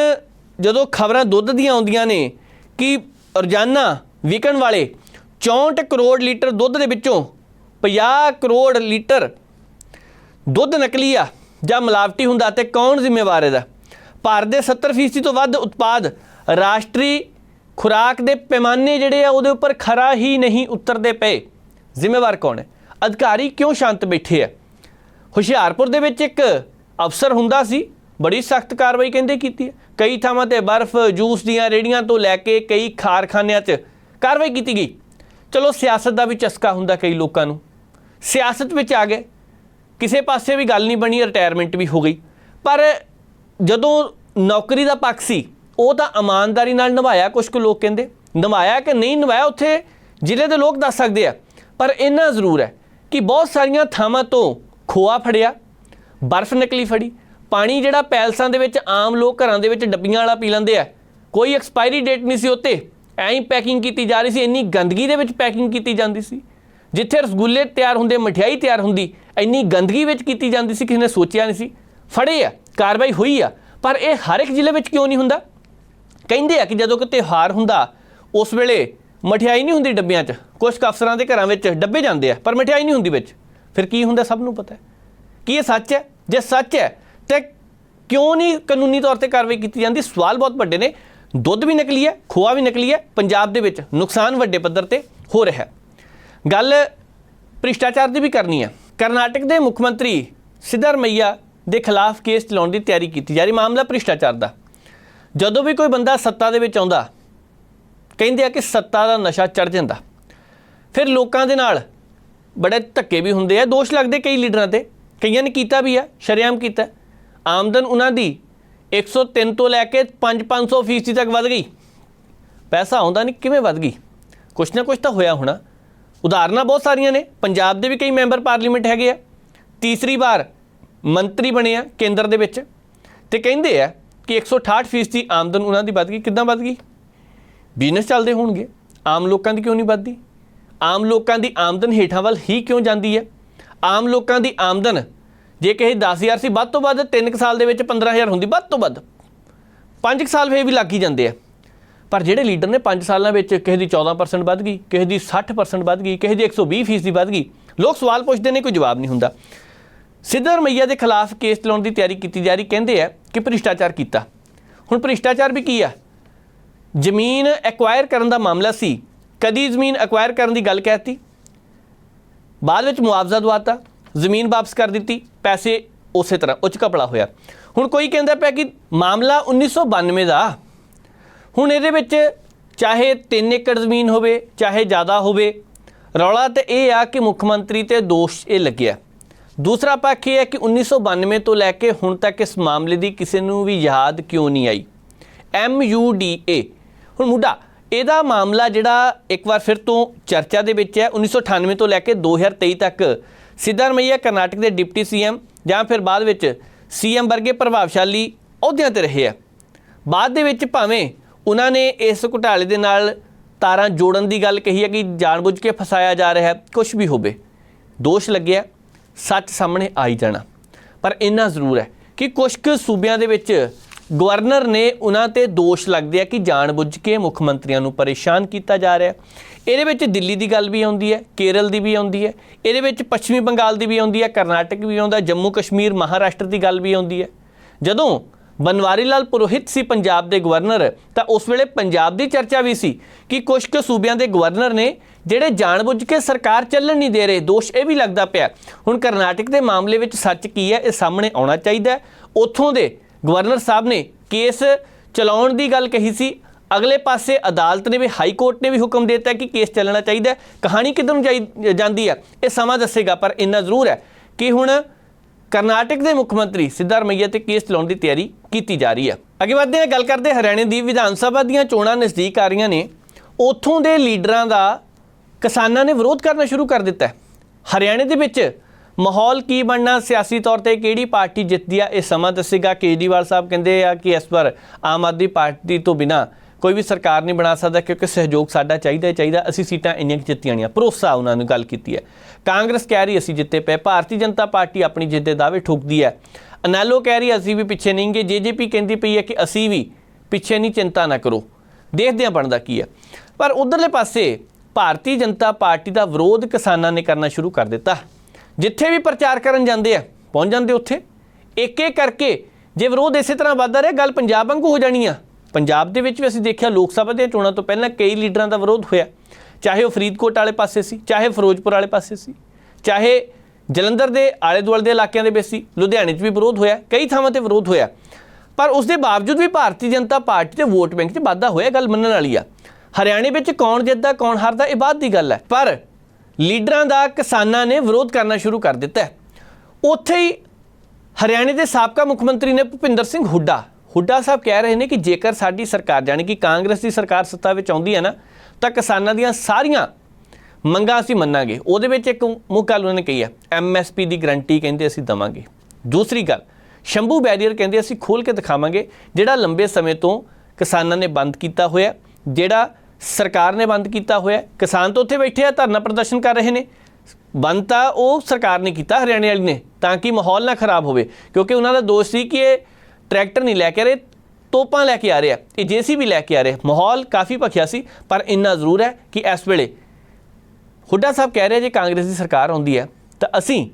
ਜਦੋਂ ਖਬਰਾਂ ਦੁੱਧ ਦੀਆਂ ਆਉਂਦੀਆਂ ਨੇ ਕਿ ਰੋਜ਼ਾਨਾ ਵਿਕਣ ਵਾਲੇ 64 ਕਰੋੜ ਲੀਟਰ ਦੁੱਧ ਦੇ ਵਿੱਚੋਂ 50 ਕਰੋੜ ਲੀਟਰ ਦੁੱਧ ਨਕਲੀ ਆ ਜਾਂ ਮਿਲਾਵਟੀ ਹੁੰਦਾ ਤੇ ਕੌਣ ਜ਼ਿੰਮੇਵਾਰ ਇਹਦਾ? ਭਾਰਤ ਦੇ 70% ਤੋਂ ਵੱਧ ਉਤਪਾਦ ਰਾਸ਼ਟਰੀ ਖੁਰਾਕ ਦੇ ਪੈਮਾਨੇ ਜਿਹੜੇ ਆ ਉਹਦੇ ਉੱਪਰ ਖਰਾ ਹੀ ਨਹੀਂ ਉਤਰਦੇ ਪਏ। ਜ਼ਿੰਮੇਵਾਰ ਕੌਣ ਹੈ? ਅਧਿਕਾਰੀ ਕਿਉਂ ਸ਼ਾਂਤ ਬੈਠੇ ਆ? ਹੁਸ਼ਿਆਰਪੁਰ ਦੇ ਵਿੱਚ ਇੱਕ ਅਫਸਰ ਹੁੰਦਾ ਸੀ ਬੜੀ ਸਖਤ ਕਾਰਵਾਈ ਕਹਿੰਦੇ ਕੀਤੀ ਹੈ। ਕਈ ਥਾਵਾਂ ਤੇ ਬਰਫ਼, ਜੂਸ ਦੀਆਂ ਰੇੜੀਆਂ ਤੋਂ ਲੈ ਕੇ ਕਈ ਕਾਰਖਾਨਿਆਂ 'ਚ ਕਾਰਵਾਈ ਕੀਤੀ ਗਈ। ਚਲੋ ਸਿਆਸਤ ਦਾ ਵੀ ਚਸਕਾ ਹੁੰਦਾ ਕਈ ਲੋਕਾਂ ਨੂੰ। ਸਿਆਸਤ ਵਿੱਚ ਆ ਗਏ। ਕਿਸੇ ਪਾਸੇ ਵੀ ਗੱਲ ਨਹੀਂ ਬਣੀ ਰਿਟਾਇਰਮੈਂਟ ਵੀ ਹੋ ਗਈ। ਪਰ ਜਦੋਂ ਨੌਕਰੀ ਦਾ ਪੱਖ ਸੀ, ਉਹ ਤਾਂ ਇਮਾਨਦਾਰੀ ਨਾਲ ਨਿਭਾਇਆ ਕੁਝ ਕੁ ਲੋਕ ਕਹਿੰਦੇ। ਨਿਭਾਇਆ ਕਿ ਨਹੀਂ ਨਿਭਾਇਆ, ਉੱਥੇ ਜ਼ਿਲ੍ਹੇ ਦੇ ਲੋਕ ਦੱਸ ਸਕਦੇ ਆ। ਪਰ ਇੰਨਾ ਜ਼ਰੂਰ ਹੈ ਕਿ ਬਹੁਤ ਸਾਰੀਆਂ ਥਾਵਾਂ ਤੋਂ ਖੋਆ ਫੜਿਆ, ਬਰਫ਼ ਨਕਲੀ ਫੜੀ ਪਾਣੀ ਜਿਹੜਾ ਪੈਲਸਾਂ ਦੇ ਵਿੱਚ ਆਮ ਲੋਕ ਘਰਾਂ ਦੇ ਵਿੱਚ ਡੱਬੀਆਂ ਵਾਲਾ ਪੀ ਲੈਂਦੇ ਆ। ਕੋਈ ਐਕਸਪਾਇਰੀ ਡੇਟ ਨਹੀਂ ਸੀ ਉੱਤੇ। ਐਂ ਪੈਕਿੰਗ ਕੀਤੀ ਜਾ ਰਹੀ ਸੀ, ਇੰਨੀ ਗੰਦਗੀ ਦੇ ਵਿੱਚ ਪੈਕਿੰਗ ਕੀਤੀ ਜਾਂਦੀ ਸੀ। ਜਿੱਥੇ ਰਸਗੁੱਲੇ ਤਿਆਰ ਹੁੰਦੇ, ਮਠਿਆਈ ਤਿਆਰ ਹੁੰਦੀ, ਇੰਨੀ ਗੰਦਗੀ ਵਿੱਚ ਕੀਤੀ ਜਾਂਦੀ ਸੀ, ਕਿਸੇ ਨੇ ਸੋਚਿਆ ਨਹੀਂ ਸੀ। ਫੜੇ ਆ, ਕਾਰਵਾਈ ਹੋਈ ਆ, ਪਰ ਇਹ ਹਰ ਇੱਕ ਜ਼ਿਲ੍ਹੇ ਵਿੱਚ ਕਿਉਂ ਨਹੀਂ ਹੁੰਦਾ? ਕਹਿੰਦੇ ਆ ਕਿ ਜਦੋਂ ਕਿ ਤਿਉਹਾਰ ਹੁੰਦਾ, ਉਸ ਵੇਲੇ ਮਠਿਆਈ ਨਹੀਂ ਹੁੰਦੀ ਡੱਬਿਆਂ 'ਚ। ਕੁਝ ਕੁ ਅਫਸਰਾਂ ਦੇ ਘਰਾਂ ਵਿੱਚ ਡੱਬੇ ਜਾਂਦੇ ਆ, ਪਰ ਮਠਿਆਈ ਨਹੀਂ ਹੁੰਦੀ ਵਿੱਚ। ਫਿਰ ਕੀ ਹੁੰਦਾ ਸਭ ਨੂੰ ਪਤਾ ਹੈ? ਕੀ ਇਹ ਸੱਚ ਹੈ? ਜੇ ਸੱਚ ਹੈ ਤੇ ਕਿਉਂ ਨਹੀਂ ਕਾਨੂੰਨੀ ਤੌਰ ਤੇ ਕਾਰਵਾਈ ਕੀਤੀ ਜਾਂਦੀ? ਸਵਾਲ ਬਹੁਤ ਵੱਡੇ ਨੇ। ਦੁੱਧ ਵੀ ਨਕਲੀ ਹੈ, ਖੋਆ ਵੀ ਨਕਲੀ ਹੈ। ਪੰਜਾਬ ਦੇ ਵਿੱਚ ਨੁਕਸਾਨ ਵੱਡੇ ਪੱਧਰ ਤੇ ਹੋ ਰਿਹਾ ਹੈ। ਗੱਲ ਭ੍ਰਿਸ਼ਟਾਚਾਰ ਦੀ ਵੀ ਕਰਨੀ ਹੈ। ਕਰਨਾਟਕ ਦੇ ਮੁੱਖ ਮੰਤਰੀ ਸਿੱਧਰਮਈਆ ਦੇ ਖਿਲਾਫ ਕੇਸ ਚਲਾਉਣ ਦੀ ਤਿਆਰੀ ਕੀਤੀ ਜਾ ਰਹੀ, ਮਾਮਲਾ ਭ੍ਰਿਸ਼ਟਾਚਾਰ ਦਾ। ਜਦੋਂ ਵੀ ਕੋਈ ਬੰਦਾ ਸੱਤਾ ਦੇ ਵਿੱਚ ਆਉਂਦਾ, ਕਹਿੰਦੇ ਆ ਕਿ ਸੱਤਾ ਦਾ ਨਸ਼ਾ ਚੜ ਜਾਂਦਾ। ਫਿਰ ਲੋਕਾਂ ਦੇ ਨਾਲ ਬੜੇ ਧੱਕੇ ਵੀ ਹੁੰਦੇ ਆ। ਦੋਸ਼ ਲੱਗਦੇ ਕਈ ਲੀਡਰਾਂ ਤੇ। ਕਈਆਂ ਨੇ ਕੀਤਾ ਵੀ ਆ, ਸ਼ਰੇਆਮ ਕੀਤਾ। ਆਮਦਨ ਉਹਨਾਂ ਦੀ 103 ਤੋਂ ਲੈ ਕੇ 5-500 ਫੀਸਦੀ ਤੱਕ ਵੱਧ ਗਈ। ਪੈਸਾ ਆਉਂਦਾ ਨਹੀਂ, ਕਿਵੇਂ ਵੱਧ ਗਈ? ਕੁਛ ਨਾ ਕੁਛ ਤਾਂ ਹੋਇਆ ਹੋਣਾ। ਉਦਾਹਰਨਾਂ ਬਹੁਤ ਸਾਰੀਆਂ ਨੇ। ਪੰਜਾਬ ਦੇ ਵੀ ਕਈ ਮੈਂਬਰ ਪਾਰਲੀਮੈਂਟ ਹੈਗੇ ਆ। ਤੀਸਰੀ ਵਾਰ ਮੰਤਰੀ ਬਣੇ ਆ ਕੇਂਦਰ ਦੇ ਵਿੱਚ ਤੇ ਕਹਿੰਦੇ ਆ ਕਿ 168 ਫੀਸਦੀ ਆਮਦਨ ਉਹਨਾਂ ਦੀ ਵੱਧ ਗਈ। ਕਿੱਦਾਂ ਵੱਧ ਗਈ? ਬਿਜ਼ਨਸ ਚੱਲਦੇ ਹੋਣਗੇ। ਆਮ ਲੋਕਾਂ ਦੀ ਕਿਉਂ ਨਹੀਂ ਵੱਧਦੀ? ਆਮ ਲੋਕਾਂ ਦੀ ਆਮਦਨ ਹੇਠਾਂ ਵੱਲ ਹੀ ਕਿਉਂ ਜਾਂਦੀ ਹੈ? ਆਮ ਲੋਕਾਂ ਦੀ ਆਮਦਨ ਜੇ ਕਹੇ 10000 ਸੀ, ਵੱਧ ਤੋਂ ਵੱਧ 3 ਸਾਲ ਦੇ ਵਿੱਚ 15000 ਹੁੰਦੀ, ਵੱਧ ਤੋਂ ਵੱਧ। 5 ਸਾਲ ਫੇਰ ਵੀ ਲੱਗ ਹੀ ਜਾਂਦੇ ਆ। ਪਰ ਜਿਹੜੇ ਲੀਡਰ ਨੇ 5 ਸਾਲਾਂ ਵਿੱਚ ਕਿਸੇ ਦੀ 14% ਵੱਧ ਗਈ, ਕਿਸੇ ਦੀ 60% ਵੱਧ ਗਈ, ਕਿਸੇ ਦੀ 120 ਫੀਸਦੀ ਵੱਧ ਗਈ, ਲੋਕ ਸਵਾਲ ਪੁੱਛਦੇ ਨੇ, ਕੋਈ ਜਵਾਬ ਨਹੀਂ ਹੁੰਦਾ। ਸਿੱਧਰਮਈਆ ਦੇ ਖਿਲਾਫ ਕੇਸ ਚਲਾਉਣ ਦੀ ਤਿਆਰੀ ਕੀਤੀ ਜਾ ਰਹੀ, ਕਹਿੰਦੇ ਆ ਕਿ ਭ੍ਰਿਸ਼ਟਾਚਾਰ ਕੀਤਾ। ਹੁਣ ਭ੍ਰਿਸ਼ਟਾਚਾਰ ਵੀ ਕੀ ਆ? ਜ਼ਮੀਨ ਐਕਵਾਇਰ ਕਰਨ ਦਾ ਮਾਮਲਾ ਸੀ, ਕਦੀ ਜ਼ਮੀਨ ਐਕਵਾਇਰ ਕਰਨ ਦੀ ਗੱਲ ਕਹਿਤੀ। ਬਾਅਦ ਵਿੱਚ ਮੁਆਵਜ਼ਾ ਦਵਾਤਾ। ਜ਼ਮੀਨ ਵਾਪਸ ਕਰ ਦਿੱਤੀ, ਪੈਸੇ ਉਸੇ ਤਰ੍ਹਾਂ ਉੱਚ ਕਪੜਾ ਹੋਇਆ। ਹੁਣ ਕੋਈ ਕਹਿੰਦਾ ਪਿਆ ਕਿ ਮਾਮਲਾ 1992 ਦਾ। ਹੁਣ ਇਹਦੇ ਵਿੱਚ ਚਾਹੇ 3 ਏਕੜ ਜ਼ਮੀਨ ਹੋਵੇ, ਚਾਹੇ ਜ਼ਿਆਦਾ ਹੋਵੇ, ਰੌਲਾ ਤੇ ਇਹ ਆ ਕਿ ਮੁੱਖ ਮੰਤਰੀ ਤੇ ਦੋਸ਼ ਇਹ ਲੱਗਿਆ। ਦੂਸਰਾ ਪੱਖ ਇਹ ਹੈ ਕਿ 1992 ਤੋਂ ਲੈ ਕੇ ਹੁਣ ਤੱਕ ਇਸ ਮਾਮਲੇ ਦੀ ਕਿਸੇ ਨੂੰ ਵੀ ਯਾਦ ਕਿਉਂ ਨਹੀਂ ਆਈ। M U D A. ਹੁਣ ਮੁੱਢਾ ਇਹਦਾ ਮਾਮਲਾ ਜਿਹੜਾ ਇੱਕ ਵਾਰ ਫਿਰ ਤੋਂ ਚਰਚਾ ਦੇ ਵਿੱਚ ਹੈ 1998 ਤੋਂ ਲੈ ਕੇ 2023 ਤੱਕ ਸਿੱਧਰਮਈਆ ਕਰਨਾਟਕ ਦੇ ਡਿਪਟੀ ਸੀਐਮ ਜਾਂ ਫਿਰ ਬਾਅਦ ਵਿੱਚ ਸੀਐਮ ਵਰਗੇ ਪ੍ਰਭਾਵਸ਼ਾਲੀ ਅਹੁਦਿਆਂ ਤੇ ਰਹੇ ਆ। ਬਾਅਦ ਦੇ ਵਿੱਚ ਭਾਵੇਂ ਉਹਨਾਂ ਨੇ ਇਸ ਘੁਟਾਲੇ ਦੇ ਨਾਲ ਤਾਰਾਂ ਜੋੜਨ ਦੀ ਗੱਲ ਕਹੀ ਹੈ ਕਿ ਜਾਣਬੁੱਝ ਕੇ ਫਸਾਇਆ ਜਾ ਰਿਹਾ ਹੈ ਕੁਝ ਵੀ ਹੋਵੇ। ਦੋਸ਼ ਲੱਗਿਆ, ਸੱਚ ਸਾਹਮਣੇ ਆਈ ਜਾਣਾ। ਪਰ ਇੰਨਾ ਜ਼ਰੂਰ ਹੈ ਕਿ ਕੁਝ ਕੁ ਸੂਬਿਆਂ ਦੇ ਵਿੱਚ ਗਵਰਨਰ ਨੇ ਉਹਨਾਂ ਤੇ ਦੋਸ਼ ਲੱਗਦੇ ਆ ਕਿ ਜਾਣਬੁੱਝ ਕੇ ਮੁੱਖ ਮੰਤਰੀਆਂ ਨੂੰ ਪਰੇਸ਼ਾਨ ਕੀਤਾ ਜਾ ਰਿਹਾ ਇਹਦੇ ਵਿੱਚ ਦਿੱਲੀ ਦੀ ਗੱਲ ਵੀ ਆਉਂਦੀ ਹੈ, ਕੇਰਲ ਦੀ ਵੀ ਆਉਂਦੀ ਹੈ, ਇਹਦੇ ਵਿੱਚ ਪੱਛਮੀ ਬੰਗਾਲ ਦੀ ਵੀ ਆਉਂਦੀ ਹੈ, ਕਰਨਾਟਕ ਵੀ ਆਉਂਦਾ, ਜੰਮੂ ਕਸ਼ਮੀਰ, ਮਹਾਰਾਸ਼ਟਰ ਦੀ ਗੱਲ ਵੀ ਆਉਂਦੀ ਹੈ। ਜਦੋਂ ਬਨਵਾਰੀ ਲਾਲ ਪੁਰੋਹਿਤ ਸੀ ਪੰਜਾਬ ਦੇ ਗਵਰਨਰ, ਤਾਂ ਉਸ ਵੇਲੇ ਪੰਜਾਬ ਦੀ ਚਰਚਾ ਵੀ ਸੀ ਕਿ ਕੁਝ ਕੁ ਸੂਬਿਆਂ ਦੇ ਗਵਰਨਰ ਨੇ ਜਿਹੜੇ ਜਾਣਬੁੱਝ ਕੇ ਸਰਕਾਰ ਚੱਲਣ ਨਹੀਂ ਦੇ ਰਹੇ, ਦੋਸ਼ ਇਹ ਵੀ ਲੱਗਦਾ ਪਿਆ, ਹੁਣ ਕਰਨਾਟਕ ਦੇ ਮਾਮਲੇ ਵਿੱਚ ਸੱਚ ਕੀ ਹੈ, ਇਹ ਸਾਹਮਣੇ ਆਉਣਾ ਚਾਹੀਦਾ ਉੱਥੋਂ ਦੇ ਗਵਰਨਰ ਸਾਹਿਬ ਨੇ ਕੇਸ ਚਲਾਉਣ ਦੀ ਗੱਲ ਕਹੀ ਸੀ। ਅਗਲੇ ਪਾਸੇ ਅਦਾਲਤ ਨੇ ਵੀ, ਹਾਈ ਕੋਰਟ ਨੇ ਵੀ ਹੁਕਮ ਦਿੱਤਾ ਕਿ ਕੇਸ ਚੱਲਣਾ ਚਾਹੀਦਾ ਕਹਾਣੀ ਕਿੱਧਰ ਨੂੰ ਜਾਈ- ਜਾਂਦੀ ਹੈ ਇਹ ਸਮਾਂ ਦੱਸੇਗਾ, ਪਰ ਇੰਨਾ ਜ਼ਰੂਰ ਹੈ ਕਿ ਹੁਣ ਕਰਨਾਟਕ ਦੇ ਮੁੱਖ ਮੰਤਰੀ ਸਿੱਧਾਰਮਈਆ ਤੇ ਕੇਸ ਚਲਾਉਣ ਦੀ ਤਿਆਰੀ ਕੀਤੀ ਜਾ ਰਹੀ ਹੈ। ਅੱਗੇ ਵੱਧਦੇ ਹਾਂ ਗੱਲ ਕਰਦੇ ਹਰਿਆਣੇ ਦੀ ਵਿਧਾਨ ਸਭਾ ਦੀਆਂ ਚੋਣਾਂ ਨਜ਼ਦੀਕ ਆ ਰਹੀਆਂ ਨੇ। ਉੱਥੋਂ ਦੇ ਲੀਡਰਾਂ ਦਾ ਕਿਸਾਨਾਂ ਨੇ ਵਿਰੋਧ ਕਰਨਾ ਸ਼ੁਰੂ ਕਰ ਦਿੱਤਾ ਹੈ। ਹਰਿਆਣੇ ਦੇ ਵਿੱਚ ਮਾਹੌਲ ਕੀ ਬਣਨਾ? ਸਿਆਸੀ ਤੌਰ ਤੇ ਕਿਹੜੀ ਪਾਰਟੀ ਜਿੱਤਦੀ ਆ? ਇਹ ਸਮਾਂ ਦੱਸੇਗਾ। ਕੇਜਰੀਵਾਲ ਸਾਹਿਬ ਕਹਿੰਦੇ ਆ ਕਿ ਇਸ ਵਾਰ ਆਮ ਆਦਮੀ ਪਾਰਟੀ ਤੋਂ ਬਿਨਾ ਕੋਈ ਵੀ ਸਰਕਾਰ ਨਹੀਂ ਬਣਾ ਸਕਦਾ ਕਿਉਂਕਿ ਸਹਿਯੋਗ ਸਾਡਾ ਚਾਹੀਦਾ ਹੀ ਚਾਹੀਦਾ। ਅਸੀਂ ਸੀਟਾਂ ਇੰਨੀਆਂ ਕੁ ਜਿੱਤੀਆਂ ਨਹੀਂ ਭਰੋਸਾ ਉਹਨਾਂ ਨੂੰ ਗੱਲ ਕੀਤੀ ਹੈ। ਕਾਂਗਰਸ ਕਹਿ ਰਹੀ ਅਸੀਂ ਜਿੱਤੇ ਪਏ। ਭਾਰਤੀ ਜਨਤਾ ਪਾਰਟੀ ਆਪਣੀ ਜਿੱਤ ਦੇ ਦਾਅਵੇ ਠੋਕਦੀ ਹੈ। ਅਨੈਲੋ ਕਹਿ ਰਹੀ ਅਸੀਂ ਵੀ ਪਿੱਛੇ ਨਹੀਂ ਗਏ। ਜੇਜੇਪੀ ਕਹਿੰਦੀ ਪਈ ਹੈ ਕਿ ਅਸੀਂ ਵੀ ਪਿੱਛੇ ਨਹੀਂ, ਚਿੰਤਾ ਨਾ ਕਰੋ। ਦੇਖਦੇ ਹਾਂ ਬਣਦਾ ਕੀ ਹੈ। ਪਰ ਉਧਰਲੇ ਪਾਸੇ ਭਾਰਤੀ ਜਨਤਾ ਪਾਰਟੀ ਦਾ ਵਿਰੋਧ ਕਿਸਾਨਾਂ ਨੇ ਕਰਨਾ ਸ਼ੁਰੂ ਕਰ ਦਿੱਤਾ। ਜਿੱਥੇ ਵੀ ਪ੍ਰਚਾਰ ਕਰਨ ਜਾਂਦੇ ਆ, ਪਹੁੰਚ ਜਾਂਦੇ ਉੱਥੇ। ਇੱਕ ਇੱਕ ਕਰਕੇ ਜੇ ਵਿਰੋਧ ਇਸੇ ਤਰ੍ਹਾਂ ਵੱਧਦਾ ਰਿਹਾ, ਗੱਲ ਪੰਜਾਬ ਵਾਂਗੂ ਹੋ ਜਾਣੀ ਆ। ਪੰਜਾਬ ਦੇ ਵਿੱਚ ਵੀ ਅਸੀਂ ਦੇਖਿਆ ਲੋਕ ਸਭਾ ਦੀਆਂ ਚੋਣਾਂ ਤੋਂ ਪਹਿਲਾਂ ਕਈ ਲੀਡਰਾਂ ਦਾ ਵਿਰੋਧ ਹੋਇਆ। ਚਾਹੇ ਉਹ ਫਰੀਦਕੋਟ ਵਾਲੇ ਪਾਸੇ ਸੀ, ਚਾਹੇ ਫਿਰੋਜ਼ਪੁਰ ਵਾਲੇ ਪਾਸੇ ਸੀ, ਚਾਹੇ ਜਲੰਧਰ ਦੇ ਆਲੇ ਦੁਆਲੇ ਦੇ ਇਲਾਕਿਆਂ ਦੇ ਵਿੱਚ ਸੀ, ਲੁਧਿਆਣੇ 'ਚ ਵੀ ਵਿਰੋਧ ਹੋਇਆ, ਕਈ ਥਾਵਾਂ ਤੇ ਵਿਰੋਧ ਹੋਇਆ। ਪਰ ਉਸ ਦੇ ਬਾਵਜੂਦ ਵੀ ਭਾਰਤੀ ਜਨਤਾ ਪਾਰਟੀ ਦੇ ਵੋਟ ਬੈਂਕ 'ਚ ਵਾਧਾ ਹੋਇਆ ਗੱਲ ਮੰਨਣ ਵਾਲੀ ਆ। ਹਰਿਆਣੇ ਵਿੱਚ ਕੌਣ ਜਿੱਤਦਾ, ਕੌਣ ਹਾਰਦਾ, ਇਹ ਬਾਅਦ ਦੀ ਗੱਲ ਹੈ। ਪਰ ਲੀਡਰਾਂ ਦਾ ਕਿਸਾਨਾਂ ਨੇ ਵਿਰੋਧ ਕਰਨਾ ਸ਼ੁਰੂ ਕਰ ਦਿੱਤਾ ਹੈ। ਉੱਥੇ ਹੀ ਹਰਿਆਣੇ ਦੇ ਸਾਬਕਾ ਮੁੱਖ ਮੰਤਰੀ ਨੇ ਭੁਪਿੰਦਰ ਸਿੰਘ ਹੁੱਡਾ। ਹੁੱਡਾ ਸਾਹਿਬ ਕਹਿ ਰਹੇ ਨੇ ਕਿ ਜੇਕਰ ਸਾਡੀ ਸਰਕਾਰ, ਜਾਣੀ ਕਿ ਕਾਂਗਰਸ ਦੀ ਸਰਕਾਰ ਸੱਤਾ ਵਿੱਚ ਆਉਂਦੀ ਹੈ ਨਾ, ਤਾਂ ਕਿਸਾਨਾਂ ਦੀਆਂ ਸਾਰੀਆਂ ਮੰਗਾਂ ਅਸੀਂ ਮੰਨਾਂਗੇ। ਉਹਦੇ ਵਿੱਚ ਇੱਕ ਮੁੱਖ ਗੱਲ ਉਹਨਾਂ ਨੇ ਕਹੀ ਹੈ ਐਮਐਸਪੀ ਦੀ ਗਰੰਟੀ ਕਹਿੰਦੇ ਅਸੀਂ ਦਵਾਂਗੇ। ਦੂਸਰੀ ਗੱਲ, ਸ਼ੰਭੂ ਬੈਰੀਅਰ ਕਹਿੰਦੇ ਅਸੀਂ ਖੋਲ ਕੇ ਦਿਖਾਵਾਂਗੇ, ਜਿਹੜਾ ਲੰਬੇ ਸਮੇਂ ਤੋਂ ਕਿਸਾਨਾਂ ਨੇ ਬੰਦ ਕੀਤਾ ਹੋਇਆ, ਜਿਹੜਾ ਸਰਕਾਰ ਨੇ ਬੰਦ ਕੀਤਾ ਹੋਇਆ ਕਿਸਾਨ ਤਾਂ ਉੱਥੇ ਬੈਠੇ ਆ, ਧਰਨਾ ਪ੍ਰਦਰਸ਼ਨ ਕਰ ਰਹੇ ਨੇ। ਬੰਦ ਤਾਂ ਉਹ ਸਰਕਾਰ ਨੇ ਕੀਤਾ, ਹਰਿਆਣੇ ਵਾਲੀ ਨੇ, ਤਾਂ ਕਿ ਮਾਹੌਲ ਨਾ ਖਰਾਬ ਹੋਵੇ। ਕਿਉਂਕਿ ਉਹਨਾਂ ਦਾ ਦੋਸ਼ ਸੀ ਕਿ ਇਹ ਟਰੈਕਟਰ ਨਹੀਂ ਲੈ ਕੇ ਆ ਰਹੇ, ਤੋਪਾਂ ਲੈ ਕੇ ਆ ਰਹੇ ਆ, ਇਹ ਜੇਸੀਬੀ ਲੈ ਕੇ ਆ ਰਹੇ ਮਾਹੌਲ ਕਾਫੀ ਭਖਿਆ ਸੀ, ਪਰ ਇੰਨਾ ਜ਼ਰੂਰ ਹੈ ਕਿ ਇਸ ਵੇਲੇ ਹੁੱਡਾ ਸਾਹਿਬ ਕਹਿ ਰਹੇ ਜੇ ਕਾਂਗਰਸ ਦੀ ਸਰਕਾਰ ਆਉਂਦੀ ਹੈ, ਤਾਂ ਅਸੀਂ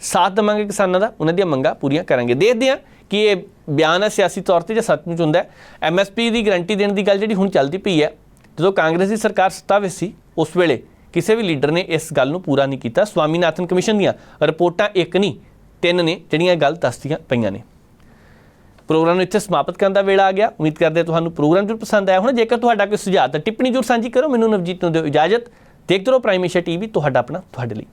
ਸਾਥ ਦੇਵਾਂਗੇ ਕਿਸਾਨਾਂ ਦਾ, ਉਹਨਾਂ ਦੀਆਂ ਮੰਗਾਂ ਪੂਰੀਆਂ ਕਰਾਂਗੇ। ਦੇਖਦੇ ਹਾਂ ਕਿ ਇਹ ਬਿਆਨ ਹੈ ਸਿਆਸੀ ਤੌਰ ਤੇ ਜਾਂ ਸੱਚਮੁੱਚ ਹੁੰਦਾ ਹੈ। ਐਮਐਸਪੀ ਦੀ ਗਰੰਟੀ ਦੇਣ ਦੀ ਗੱਲ ਜਿਹੜੀ ਹੁਣ ਚੱਲਦੀ ਪਈ ਹੈ ਜਦੋਂ ਕਾਂਗਰਸ ਦੀ ਸਰਕਾਰ ਸੱਤਾ ਵਿੱਚ ਸੀ, ਉਸ ਵੇਲੇ ਕਿਸੇ ਵੀ ਲੀਡਰ ਨੇ ਇਸ ਗੱਲ ਨੂੰ ਪੂਰਾ ਨਹੀਂ ਕੀਤਾ। ਸਵਾਮੀਨਾਥਨ ਕਮਿਸ਼ਨ ਦੀਆਂ ਰਿਪੋਰਟਾਂ ਇੱਕ ਨਹੀਂ, ਤਿੰਨ ਨੇ, ਜਿਹੜੀਆਂ ਇਹ ਗੱਲ ਦੱਸਦੀਆਂ ਪਈਆਂ ਨੇ। ਪ੍ਰੋਗਰਾਮ ਨੂੰ ਇੱਥੇ ਸਮਾਪਤ ਕਰਨ ਦਾ ਵੇਲਾ ਆ ਗਿਆ। ਉਮੀਦ ਕਰਦੇ ਤੁਹਾਨੂੰ ਪ੍ਰੋਗਰਾਮ ਜ਼ਰੂਰ ਪਸੰਦ ਆਇਆ ਹੋਣਾ। ਜੇਕਰ ਤੁਹਾਡਾ ਕੋਈ ਸੁਝਾਅ ਤਾਂ ਟਿੱਪਣੀ ਜ਼ਰੂਰ ਸਾਂਝੀ ਕਰੋ। ਮੈਨੂੰ ਨਵਜੀਤ ਨੂੰ ਦਿਓ ਇਜਾਜ਼ਤ। ਦੇਖਦੇ ਰਹੋ ਪ੍ਰਾਈਮ ਏਸ਼ੀਆ ਟੀਵੀ ਤੁਹਾਡਾ ਆਪਣਾ, ਤੁਹਾਡੇ ਲਈ।